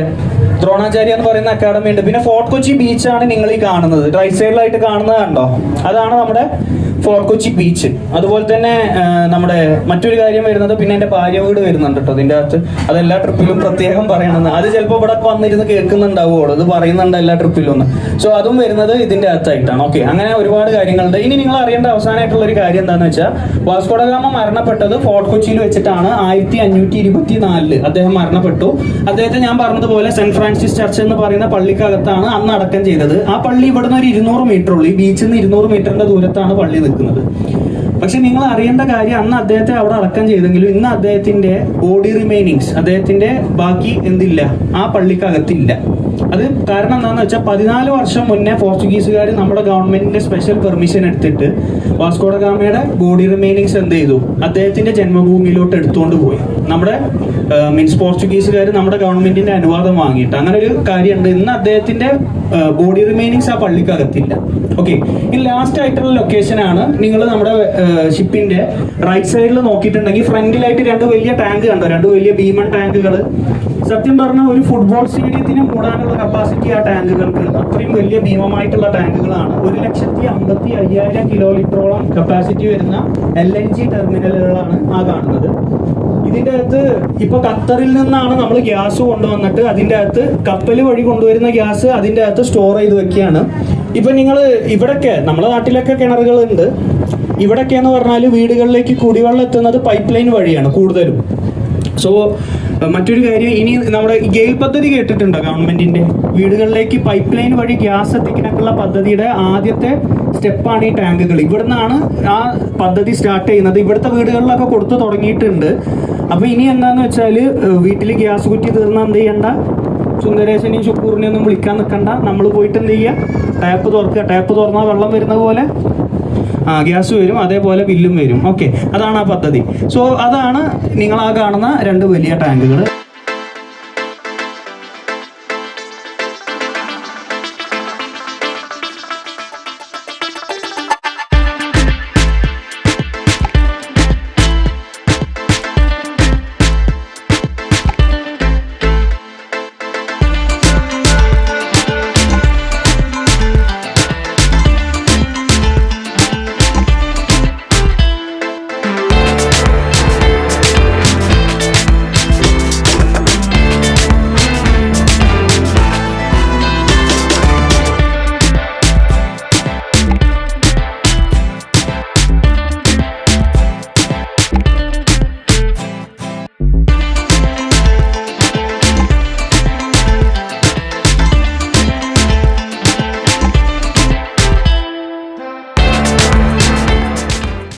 ദ്രോണാചാര്യ എന്ന് പറയുന്ന അക്കാഡമി ഉണ്ട്. പിന്നെ ഫോർട്ട് കൊച്ചി ബീച്ചാണ് നിങ്ങൾ ഈ കാണുന്നത്. റൈറ്റ് സൈഡിലായിട്ട് കാണുന്നത് കണ്ടോ അതാണ് നമ്മുടെ കൊച്ചി ബീച്ച്. അതുപോലെ തന്നെ നമ്മുടെ മറ്റൊരു കാര്യം വരുന്നത് പിന്നെ എന്റെ ഭാര്യ വീട് വരുന്നുണ്ട് കേട്ടോ അതിന്റെ അകത്ത്. അത് എല്ലാ ട്രിപ്പിലും പ്രത്യേകം പറയണമെന്ന് അത് ചിലപ്പോൾ ഇവിടെ വന്നിരുന്ന് കേൾക്കുന്നുണ്ടാവുള്ളൂ അത് പറയുന്നുണ്ട് എല്ലാ ട്രിപ്പിലും ഒന്ന് സോ അതും വരുന്നത് ഇതിന്റെ അകത്തായിട്ടാണ്. ഓക്കെ അങ്ങനെ ഒരുപാട് കാര്യങ്ങളുണ്ട്. ഇനി നിങ്ങൾ അറിയേണ്ട അവസാനമായിട്ടുള്ള ഒരു കാര്യം എന്താണെന്ന് വെച്ചാൽ വാസ്കോഡഗാമ മരണപ്പെട്ടത് ഫോർട്ട് കൊച്ചിയിൽ വെച്ചിട്ടാണ് ആയിരത്തി അഞ്ഞൂറ്റി ഇരുപത്തി നാലിൽ അദ്ദേഹം മരണപ്പെട്ടു. അദ്ദേഹത്തെ ഞാൻ പറഞ്ഞതുപോലെ സെന്റ് ഫ്രാൻസിസ് ചർച്ച് എന്ന് പറയുന്ന പള്ളിക്കകത്താണ് അന്ന് അടക്കം ചെയ്തത്. ആ പള്ളി ഇവിടുന്ന് ഒരു ഇരുന്നൂറ് മീറ്റർ ഉള്ളൂ. ഈ ബീച്ചിൽ നിന്ന് ഇരുന്നൂറ് മീറ്ററിന്റെ ദൂരത്താണ് പള്ളി നിൽക്കുന്നത്. പക്ഷെ നിങ്ങൾ അറിയേണ്ട കാര്യം അന്ന് അദ്ദേഹത്തെ അവിടെ അടക്കം ചെയ്തെങ്കിലും ഇന്ന് അദ്ദേഹത്തിന്റെ ബോഡി റിമൈനിങ്സ് അദ്ദേഹത്തിന്റെ ബാക്കി എന്തില്ല ആ പള്ളിക്കകത്തില്ല. അത് കാരണം എന്താണെന്ന് വെച്ചാൽ പതിനാല് വർഷം മുന്നേ പോർച്ചുഗീസുകാർ നമ്മുടെ ഗവൺമെന്റിന്റെ സ്പെഷ്യൽ പെർമിഷൻ എടുത്തിട്ട് വാസ്കോഡഗാമയുടെ ബോഡി റിമൈനിങ്സ് എന്ത് ചെയ്തു? അദ്ദേഹത്തിന്റെ ജന്മഭൂമിയിലോട്ട് എടുത്തുകൊണ്ട് പോയി. നമ്മുടെ മീൻസ് പോർച്ചുഗീസുകാർ നമ്മുടെ ഗവൺമെന്റിന്റെ അനുവാദം വാങ്ങിയിട്ട് അങ്ങനെ ഒരു കാര്യമുണ്ട്. ഇന്ന് അദ്ദേഹത്തിന്റെ ബോഡി റിമൈനിങ്സ് ആ പള്ളിക്കകത്തില്ല. ഓക്കെ ഈ ലാസ്റ്റ് ആയിട്ടുള്ള ലൊക്കേഷൻ ആണ് നിങ്ങൾ നമ്മുടെ ഷിപ്പിന്റെ റൈറ്റ് സൈഡിൽ നോക്കിയിട്ടുണ്ടെങ്കിൽ ഫ്രണ്ടിലായിട്ട് രണ്ട് വലിയ ടാങ്ക് കണ്ടോ? രണ്ട് വലിയ ഭീമൻ ടാങ്കുകൾ സത്യം പറഞ്ഞാൽ ഒരു ഫുട്ബോൾ സ്റ്റേഡിയത്തിന് മൂടാനുള്ള കപ്പാസിറ്റി ആ ടാങ്കുകൾക്ക് അത്രയും വലിയ ഭീമമായിട്ടുള്ള ടാങ്കുകളാണ് ഒരു ലക്ഷത്തി അമ്പത്തി അയ്യായിരം കിലോ ലിറ്ററോളം കപ്പാസിറ്റി വരുന്ന എൽ എൻ ജി ടെർമിനലുകളാണ് ആ കാണുന്നത്. ഇതിന്റെ അകത്ത് ഇപ്പൊ ഖത്തറിൽ നിന്നാണ് നമ്മൾ ഗ്യാസ് കൊണ്ടുവന്നിട്ട് അതിന്റെ അകത്ത് കപ്പൽ വഴി കൊണ്ടുവരുന്ന ഗ്യാസ് അതിന്റെ അകത്ത് സ്റ്റോർ ചെയ്ത് വെക്കുകയാണ്. ഇപ്പൊ നിങ്ങൾ ഇവിടൊക്കെ നമ്മുടെ നാട്ടിലൊക്കെ കിണറുകളുണ്ട്. ഇവിടൊക്കെ എന്ന് പറഞ്ഞാൽ വീടുകളിലേക്ക് കുടിവെള്ളം എത്തുന്നത് പൈപ്പ് ലൈൻ വഴിയാണ് കൂടുതലും. സോ മറ്റൊരു കാര്യം ഇനി നമ്മുടെ ഗെയിൽ പദ്ധതി കേട്ടിട്ടുണ്ടോ ഗവൺമെന്റിന്റെ? വീടുകളിലേക്ക് പൈപ്പ് ലൈൻ വഴി ഗ്യാസ് എത്തിക്കാനുള്ള പദ്ധതിയുടെ ആദ്യത്തെ സ്റ്റെപ്പാണ് ഈ ടാങ്കുകൾ. ഇവിടുന്നാണ് ആ പദ്ധതി സ്റ്റാർട്ട് ചെയ്യുന്നത്. ഇവിടുത്തെ വീടുകളിലൊക്കെ കൊടുത്തു തുടങ്ങിയിട്ടുണ്ട്. അപ്പൊ ഇനി എന്താന്ന് വെച്ചാൽ വീട്ടിൽ ഗ്യാസ് കുറ്റി തീർന്നാൽ എന്ത് ചെയ്യണ്ട? സുന്ദരേശനെയും ശുക്കൂറിനെയും ഒന്നും വിളിക്കാൻ നിൽക്കണ്ട നമ്മൾ പോയിട്ട് എന്ത് ചെയ്യുക ടാപ്പ് തുറക്കുക. ടാപ്പ് തുറന്നാൽ വെള്ളം വരുന്ന പോലെ ആ ഗ്യാസ് വരും അതേപോലെ ബില്ലും വരും. ഓക്കെ അതാണ് ആ പദ്ധതി. സോ അതാണ് നിങ്ങൾ ആ കാണുന്ന രണ്ട് വലിയ ടാങ്കുകൾ